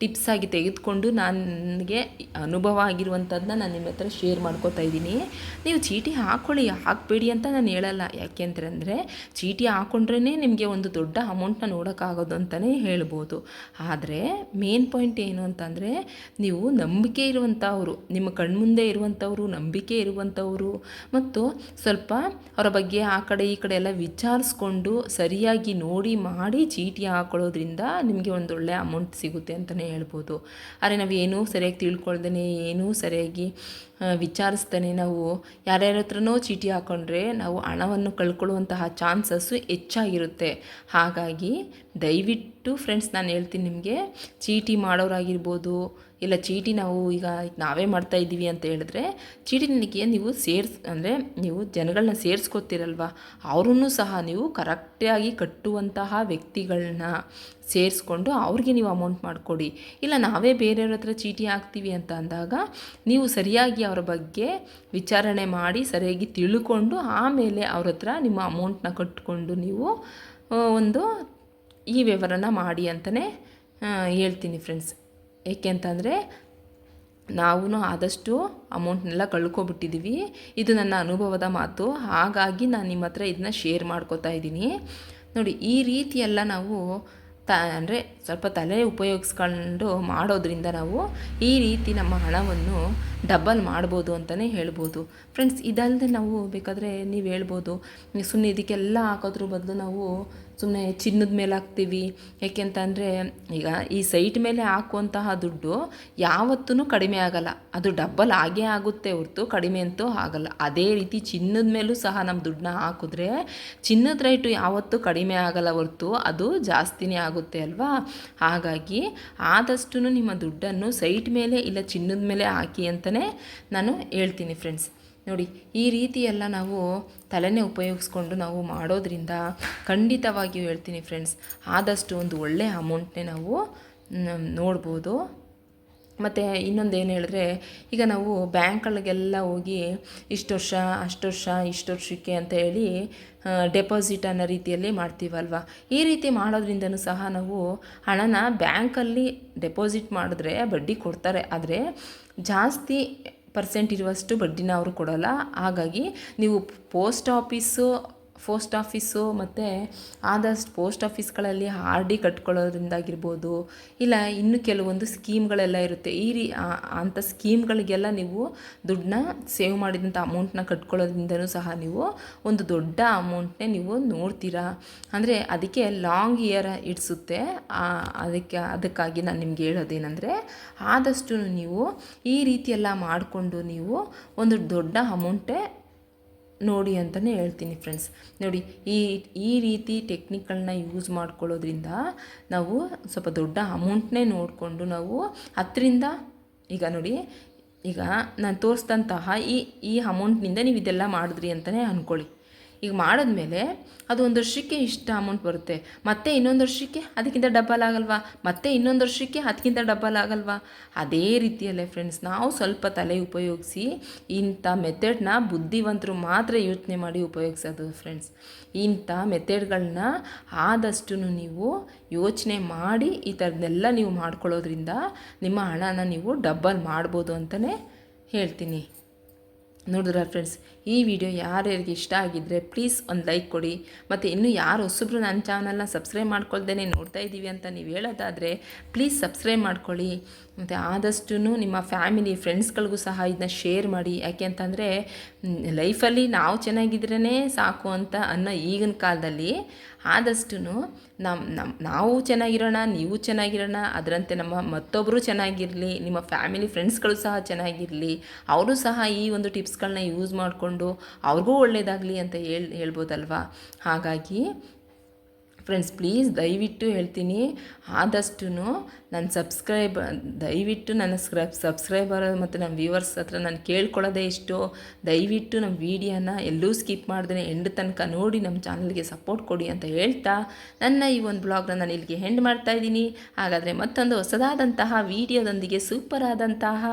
ಟಿಪ್ಸ್ ಆಗಿ ತೆಗೆದುಕೊಂಡು ನಾನು ನನಗೆ ಅನುಭವ ಆಗಿರುವಂಥದ್ದನ್ನ ನಾನು ನಿಮ್ಮ ಹತ್ರ ಶೇರ್ ಮಾಡ್ಕೋತಾ ಇದ್ದೀನಿ. ನೀವು ಚೀಟಿ ಹಾಕ್ಕೊಳ್ಳಿ ಹಾಕಬೇಡಿ ಅಂತ ನಾನು ಹೇಳಲ್ಲ. ಯಾಕೆ ಅಂತಂದರೆ ಚೀಟಿ ಹಾಕ್ಕೊಂಡ್ರೇ ನಿಮಗೆ ಒಂದು ದೊಡ್ಡ ಅಮೌಂಟ್ನ ನೋಡೋಕ್ಕಾಗೋದು ಅಂತಲೇ ಹೇಳ್ಬೋದು. ಆದರೆ ಮೇನ್ ಪಾಯಿಂಟ್ ಏನು ಅಂತಂದರೆ ನೀವು ನಂಬಿಕೆ ಇರುವಂಥವ್ರು ನಿಮ್ಮ ಕಣ್ಮುಂದೆ ಇರುವಂಥವ್ರು ನಂಬಿಕೆ ಇರುವಂಥವ್ರು ಮತ್ತು ಸ್ವಲ್ಪ ಅವರ ಬಗ್ಗೆ ಆ ಕಡೆ ಈ ಕಡೆ ಎಲ್ಲ ವಿಚಾರಿಸ್ಕೊಂಡು ಸರಿಯಾಗಿ ನೋಡಿ ಮಾಡಿ ಚೀಟಿ ಹಾಕೊಳ್ಳೋದ್ರಿಂದ ನಿಮಗೆ ಒಂದು ಒಳ್ಳೆಯ ಅಮೌಂಟ್ ಸಿಗುತ್ತೆ ಅಂತಲೇ ಹೇಳ್ಬೋದು. ಆದರೆ ನಾವು ಏನೂ ಸರಿಯಾಗಿ ತಿಳ್ಕೊಳ್ದೇ ಏನೂ ಸರಿಯಾಗಿ ವಿಚಾರಿಸ್ತಾನೆ ನಾವು ಯಾರ್ಯಾರ ಹತ್ರನೋ ಚೀಟಿ ಹಾಕ್ಕೊಂಡ್ರೆ ನಾವು ಹಣವನ್ನು ಕಳ್ಕೊಳ್ಳುವಂತಹ ಚಾನ್ಸಸ್ಸು ಹೆಚ್ಚಾಗಿರುತ್ತೆ. ಹಾಗಾಗಿ ದಯವಿಟ್ಟು ಫ್ರೆಂಡ್ಸ್ ನಾನು ಹೇಳ್ತೀನಿ ನಿಮಗೆ, ಚೀಟಿ ಮಾಡೋರಾಗಿರ್ಬೋದು, ಇಲ್ಲ ಚೀಟಿ ನಾವು ಈಗ ನಾವೇ ಮಾಡ್ತಾ ಇದ್ದೀವಿ ಅಂತ ಹೇಳಿದ್ರೆ, ಚೀಟಿ ನಿನಗೆ ನೀವು ಸೇರ್ಸ್, ಅಂದರೆ ನೀವು ಜನಗಳನ್ನ ಸೇರಿಸ್ಕೊತೀರಲ್ವ? ಅವ್ರೂ ಸಹ ನೀವು ಕರೆಕ್ಟಾಗಿ ಕಟ್ಟುವಂತಹ ವ್ಯಕ್ತಿಗಳನ್ನ ಸೇರಿಸ್ಕೊಂಡು ಅವ್ರಿಗೆ ನೀವು ಅಮೌಂಟ್ ಮಾಡಿಕೊಡಿ. ಇಲ್ಲ ನಾವೇ ಬೇರೆಯವ್ರ ಹತ್ರ ಚೀಟಿ ಹಾಕ್ತೀವಿ ಅಂತ ಅಂದಾಗ, ನೀವು ಸರಿಯಾಗಿ ಅವರ ಬಗ್ಗೆ ವಿಚಾರಣೆ ಮಾಡಿ, ಸರಿಯಾಗಿ ತಿಳ್ಕೊಂಡು ಆಮೇಲೆ ಅವ್ರ ಹತ್ರ ನಿಮ್ಮ ಅಮೌಂಟ್ನ ಕಟ್ಕೊಂಡು ನೀವು ಒಂದು ಈ ವ್ಯವಹಾರನ ಮಾಡಿ ಅಂತಲೇ ಹೇಳ್ತೀನಿ ಫ್ರೆಂಡ್ಸ್ ಏಕೆ ಅಂತಂದರೆ ನಾವು ಆದಷ್ಟು ಅಮೌಂಟ್ನೆಲ್ಲ ಕಳ್ಕೊಬಿಟ್ಟಿದ್ದೀವಿ ಇದು ನನ್ನ ಅನುಭವದ ಮಾತು. ಹಾಗಾಗಿ ನಾನು ನಿಮ್ಮ ಹತ್ರ ಇದನ್ನ ಶೇರ್ ಮಾಡ್ಕೋತಾ ಇದ್ದೀನಿ. ನೋಡಿ, ಈ ರೀತಿಯೆಲ್ಲ ನಾವು ತ, ಅಂದರೆ ಸ್ವಲ್ಪ ತಲೆ ಉಪಯೋಗಿಸ್ಕೊಂಡು ಮಾಡೋದ್ರಿಂದ ನಾವು ಈ ರೀತಿ ನಮ್ಮ ಹಣವನ್ನು ಡಬಲ್ ಮಾಡ್ಬೋದು ಅಂತಲೇ ಹೇಳ್ಬೋದು. ಫ್ರೆಂಡ್ಸ್ ಇದಲ್ಲದೆ ನಾವು ಬೇಕಾದರೆ ನೀವು ಹೇಳ್ಬೋದು ಸುಮ್ಮನೆ ಇದಕ್ಕೆಲ್ಲ ಹಾಕೋದ್ರ ಬದಲು ನಾವು ಸುಮ್ಮನೆ ಚಿನ್ನದ ಮೇಲೆ ಹಾಕ್ತೀವಿ. ಯಾಕೆಂತಂದರೆ ಈಗ ಈ ಸೈಟ್ ಮೇಲೆ ಹಾಕುವಂತಹ ದುಡ್ಡು ಯಾವತ್ತೂ ಕಡಿಮೆ ಆಗಲ್ಲ. ಅದು ಡಬ್ಬಲ್ ಆಗೇ ಆಗುತ್ತೆ ಹೊರತು ಕಡಿಮೆ ಅಂತೂ ಆಗಲ್ಲ. ಅದೇ ರೀತಿ ಚಿನ್ನದ ಮೇಲೂ ಸಹ ನಮ್ಮ ದುಡ್ಡನ್ನ ಹಾಕಿದ್ರೆ ಚಿನ್ನದ ರೇಟು ಯಾವತ್ತೂ ಕಡಿಮೆ ಆಗಲ್ಲ ಹೊರತು ಅದು ಜಾಸ್ತಿನೇ ಆಗುತ್ತೆ ಅಲ್ವಾ? ಹಾಗಾಗಿ ಆದಷ್ಟು ನಿಮ್ಮ ದುಡ್ಡನ್ನು ಸೈಟ್ ಮೇಲೆ ಇಲ್ಲ ಚಿನ್ನದ ಮೇಲೆ ಹಾಕಿ ಅಂತಲೇ ನಾನು ಹೇಳ್ತೀನಿ ಫ್ರೆಂಡ್ಸ್ ನೋಡಿ, ಈ ರೀತಿಯೆಲ್ಲ ನಾವು ತಲೆನೇ ಉಪಯೋಗಿಸ್ಕೊಂಡು ನಾವು ಮಾಡೋದ್ರಿಂದ ಖಂಡಿತವಾಗಿಯೂ ಹೇಳ್ತೀನಿ ಫ್ರೆಂಡ್ಸ್ ಆದಷ್ಟು ಒಂದು ಒಳ್ಳೆಯ ಅಮೌಂಟ್ನೇ ನಾವು ನೋಡ್ಬೋದು. ಮತ್ತು ಇನ್ನೊಂದು ಏನು ಹೇಳಿದ್ರೆ, ಈಗ ನಾವು ಬ್ಯಾಂಕ್ಗಳಿಗೆಲ್ಲ ಹೋಗಿ ಇಷ್ಟು ವರ್ಷ, ಅಷ್ಟು ವರ್ಷ, ಇಷ್ಟು ವರ್ಷಕ್ಕೆ ಅಂತ ಹೇಳಿ ಡೆಪಾಸಿಟ್ ಅನ್ನೋ ರೀತಿಯಲ್ಲಿ ಮಾಡ್ತೀವಲ್ವ? ಈ ರೀತಿ ಮಾಡೋದ್ರಿಂದನೂ ಸಹ ನಾವು ಹಣನ ಬ್ಯಾಂಕಲ್ಲಿ ಡೆಪಾಸಿಟ್ ಮಾಡಿದ್ರೆ, ಬಡ್ಡಿ ಕೊಡ್ತಾರೆ. ಆದರೆ ಜಾಸ್ತಿ ಪರ್ಸೆಂಟ್ ಇರುವಷ್ಟು ಬಡ್ಡಿನ ಅವರು ಕೊಡೋಲ್ಲ. ಹಾಗಾಗಿ ನೀವು ಪೋಸ್ಟ್ ಆಫೀಸು ಪೋಸ್ಟ್ ಆಫೀಸು ಮತ್ತು ಆದಷ್ಟು ಪೋಸ್ಟ್ ಆಫೀಸ್ಗಳಲ್ಲಿ ಆರ್ ಡಿ ಕಟ್ಕೊಳ್ಳೋದ್ರಿಂದಾಗಿರ್ಬೋದು, ಇಲ್ಲ ಇನ್ನು ಕೆಲವೊಂದು ಸ್ಕೀಮ್ಗಳೆಲ್ಲ ಇರುತ್ತೆ. ಈ ರೀ ಅಂಥ ಸ್ಕೀಮ್ಗಳಿಗೆಲ್ಲ ನೀವು ದುಡ್ಡನ್ನ ಸೇವ್ ಮಾಡಿದಂಥ ಅಮೌಂಟ್ನ ಕಟ್ಕೊಳ್ಳೋದ್ರಿಂದನೂ ಸಹ ನೀವು ಒಂದು ದೊಡ್ಡ ಅಮೌಂಟ್ನೇ ನೀವು ನೋಡ್ತೀರಾ. ಅಂದರೆ ಅದಕ್ಕೆ ಲಾಂಗ್ ಇಯರ್ ಇಡಿಸುತ್ತೆ. ಅದಕ್ಕೆ, ಅದಕ್ಕಾಗಿ ನಾನು ನಿಮ್ಗೆ ಹೇಳೋದೇನೆಂದರೆ, ಆದಷ್ಟು ನೀವು ಈ ರೀತಿಯೆಲ್ಲ ಮಾಡಿಕೊಂಡು ನೀವು ಒಂದು ದೊಡ್ಡ ಅಮೌಂಟೇ ನೋಡಿ ಅಂತಲೇ ಹೇಳ್ತೀನಿ ಫ್ರೆಂಡ್ಸ್ ನೋಡಿ, ಈ ಈ ರೀತಿ ಟೆಕ್ನಿಕ್ಗಳನ್ನ ಯೂಸ್ ಮಾಡ್ಕೊಳ್ಳೋದ್ರಿಂದ ನಾವು ಸ್ವಲ್ಪ ದೊಡ್ಡ ಅಮೌಂಟ್ನೇ ನೋಡಿಕೊಂಡು ನಾವು ಹತ್ತರಿಂದ, ಈಗ ನೋಡಿ, ಈಗ ನಾನು ತೋರಿಸ್ದಂತಹ ಈ ಈ ಅಮೌಂಟ್ನಿಂದ ನೀವು ಇದೆಲ್ಲ ಮಾಡಿದ್ರಿ ಅಂತಲೇ ಅಂದ್ಕೊಳ್ಳಿ ಈಗ ಮಾಡಿದ್ಮೇಲೆ ಅದು ಒಂದು ವರ್ಷಕ್ಕೆ ಇಷ್ಟು ಅಮೌಂಟ್ ಬರುತ್ತೆ. ಮತ್ತೆ ಇನ್ನೊಂದು ವರ್ಷಕ್ಕೆ ಅದಕ್ಕಿಂತ ಡಬಲ್ ಆಗಲ್ವಾ? ಮತ್ತೆ ಇನ್ನೊಂದು ವರ್ಷಕ್ಕೆ ಅದಕ್ಕಿಂತ ಡಬಲ್ ಆಗಲ್ವಾ? ಅದೇ ರೀತಿಯಲ್ಲೇ ಫ್ರೆಂಡ್ಸ್ ನಾವು ಸ್ವಲ್ಪ ತಲೆ ಉಪಯೋಗಿಸಿ ಇಂಥ ಮೆಥಡ್ನ ಬುದ್ಧಿವಂತರು ಮಾತ್ರ ಯೋಚನೆ ಮಾಡಿ ಉಪಯೋಗಿಸೋದು ಫ್ರೆಂಡ್ಸ್ ಇಂಥ ಮೆಥಡ್ಗಳನ್ನ ಆದಷ್ಟು ನೀವು ಯೋಚನೆ ಮಾಡಿ ಈ ಥರದ್ದೆಲ್ಲ ನೀವು ಮಾಡ್ಕೊಳ್ಳೋದ್ರಿಂದ ನಿಮ್ಮ ಹಣನ ನೀವು ಡಬ್ಬಲ್ ಮಾಡ್ಬೋದು ಅಂತಲೇ ಹೇಳ್ತೀನಿ. ನೋಡಿದ್ರ ಫ್ರೆಂಡ್ಸ್ ಈ ವಿಡಿಯೋ ಯಾರ್ಯಾರಿಗೆ ಇಷ್ಟ ಆಗಿದ್ದರೆ ಪ್ಲೀಸ್ ಒಂದು ಲೈಕ್ ಕೊಡಿ. ಮತ್ತು ಇನ್ನೂ ಯಾರು ಹೊಸಬ್ರು ನನ್ನ ಚಾನಲ್ನ ಸಬ್ಸ್ಕ್ರೈಬ್ ಮಾಡ್ಕೊಳ್ದೇ ನೋಡ್ತಾ ಇದ್ದೀವಿ ಅಂತ ನೀವು ಹೇಳೋದಾದರೆ ಪ್ಲೀಸ್ ಸಬ್ಸ್ಕ್ರೈಬ್ ಮಾಡ್ಕೊಳ್ಳಿ. ಮತ್ತು ಆದಷ್ಟು ನಿಮ್ಮ ಫ್ಯಾಮಿಲಿ ಫ್ರೆಂಡ್ಸ್ಗಳಿಗೂ ಸಹ ಇದನ್ನ ಶೇರ್ ಮಾಡಿ. ಯಾಕೆ ಅಂತಂದರೆ ಲೈಫಲ್ಲಿ ನಾವು ಚೆನ್ನಾಗಿದ್ರೇ ಸಾಕು ಅಂತ ಅನ್ನೋ ಈಗಿನ ಕಾಲದಲ್ಲಿ ಆದಷ್ಟು ನಮ್ಮ ನಮ್ಮ ನಾವು ಚೆನ್ನಾಗಿರೋಣ, ನೀವು ಚೆನ್ನಾಗಿರೋಣ, ಅದರಂತೆ ನಮ್ಮ ಮತ್ತೊಬ್ಬರು ಚೆನ್ನಾಗಿರಲಿ, ನಿಮ್ಮ ಫ್ಯಾಮಿಲಿ ಫ್ರೆಂಡ್ಸ್ಗಳು ಸಹ ಚೆನ್ನಾಗಿರಲಿ, ಅವರು ಸಹ ಈ ಒಂದು ಟಿಪ್ಸ್ಗಳನ್ನ ಯೂಸ್ ಮಾಡಿಕೊಂಡು ಅವ್ರಿಗೂ ಒಳ್ಳೆಯದಾಗಲಿ ಅಂತ ಹೇಳಿ, ಹೇಳ್ಬೋದಲ್ವಾ? ಹಾಗಾಗಿ ಫ್ರೆಂಡ್ಸ್ ಪ್ಲೀಸ್ ದಯವಿಟ್ಟು ಹೇಳ್ತೀನಿ ಆದಷ್ಟು ನನ್ನ ಸಬ್ಸ್ಕ್ರೈಬ್ ದಯವಿಟ್ಟು ನನ್ನ ಸ್ಕ್ರೈಬ್ ಸಬ್ಸ್ಕ್ರೈಬರ್ ಮತ್ತು ನಮ್ಮ ವ್ಯೂವರ್ಸ್ ಹತ್ರ ನಾನು ಕೇಳ್ಕೊಳ್ಳೋದೇ ಇಷ್ಟು. ದಯವಿಟ್ಟು ನಮ್ಮ ವೀಡಿಯೋನ ಎಲ್ಲೂ ಸ್ಕಿಪ್ ಮಾಡಿದ್ರೆ ಎಂಡ್ ತನಕ ನೋಡಿ ನಮ್ಮ ಚಾನಲ್ಗೆ ಸಪೋರ್ಟ್ ಕೊಡಿ ಅಂತ ಹೇಳ್ತಾ ನನ್ನ ಈ ಒಂದು ಬ್ಲಾಗ್ನ ನಾನು ಇಲ್ಲಿಗೆ ಹೆಂಡ್ ಮಾಡ್ತಾ ಇದ್ದೀನಿ. ಹಾಗಾದರೆ ಮತ್ತೊಂದು ಹೊಸದಾದಂತಹ ವೀಡಿಯೋದೊಂದಿಗೆ ಸೂಪರ್ ಆದಂತಹ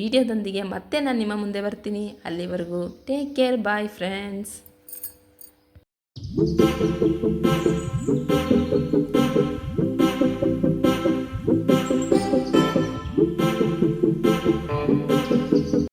ವೀಡಿಯೋದೊಂದಿಗೆ ಮತ್ತೆ ನಾನು ನಿಮ್ಮ ಮುಂದೆ ಬರ್ತೀನಿ. ಅಲ್ಲಿವರೆಗೂ ಟೇಕ್ ಕೇರ್ ಬಾಯ್ ಫ್ರೆಂಡ್ಸ್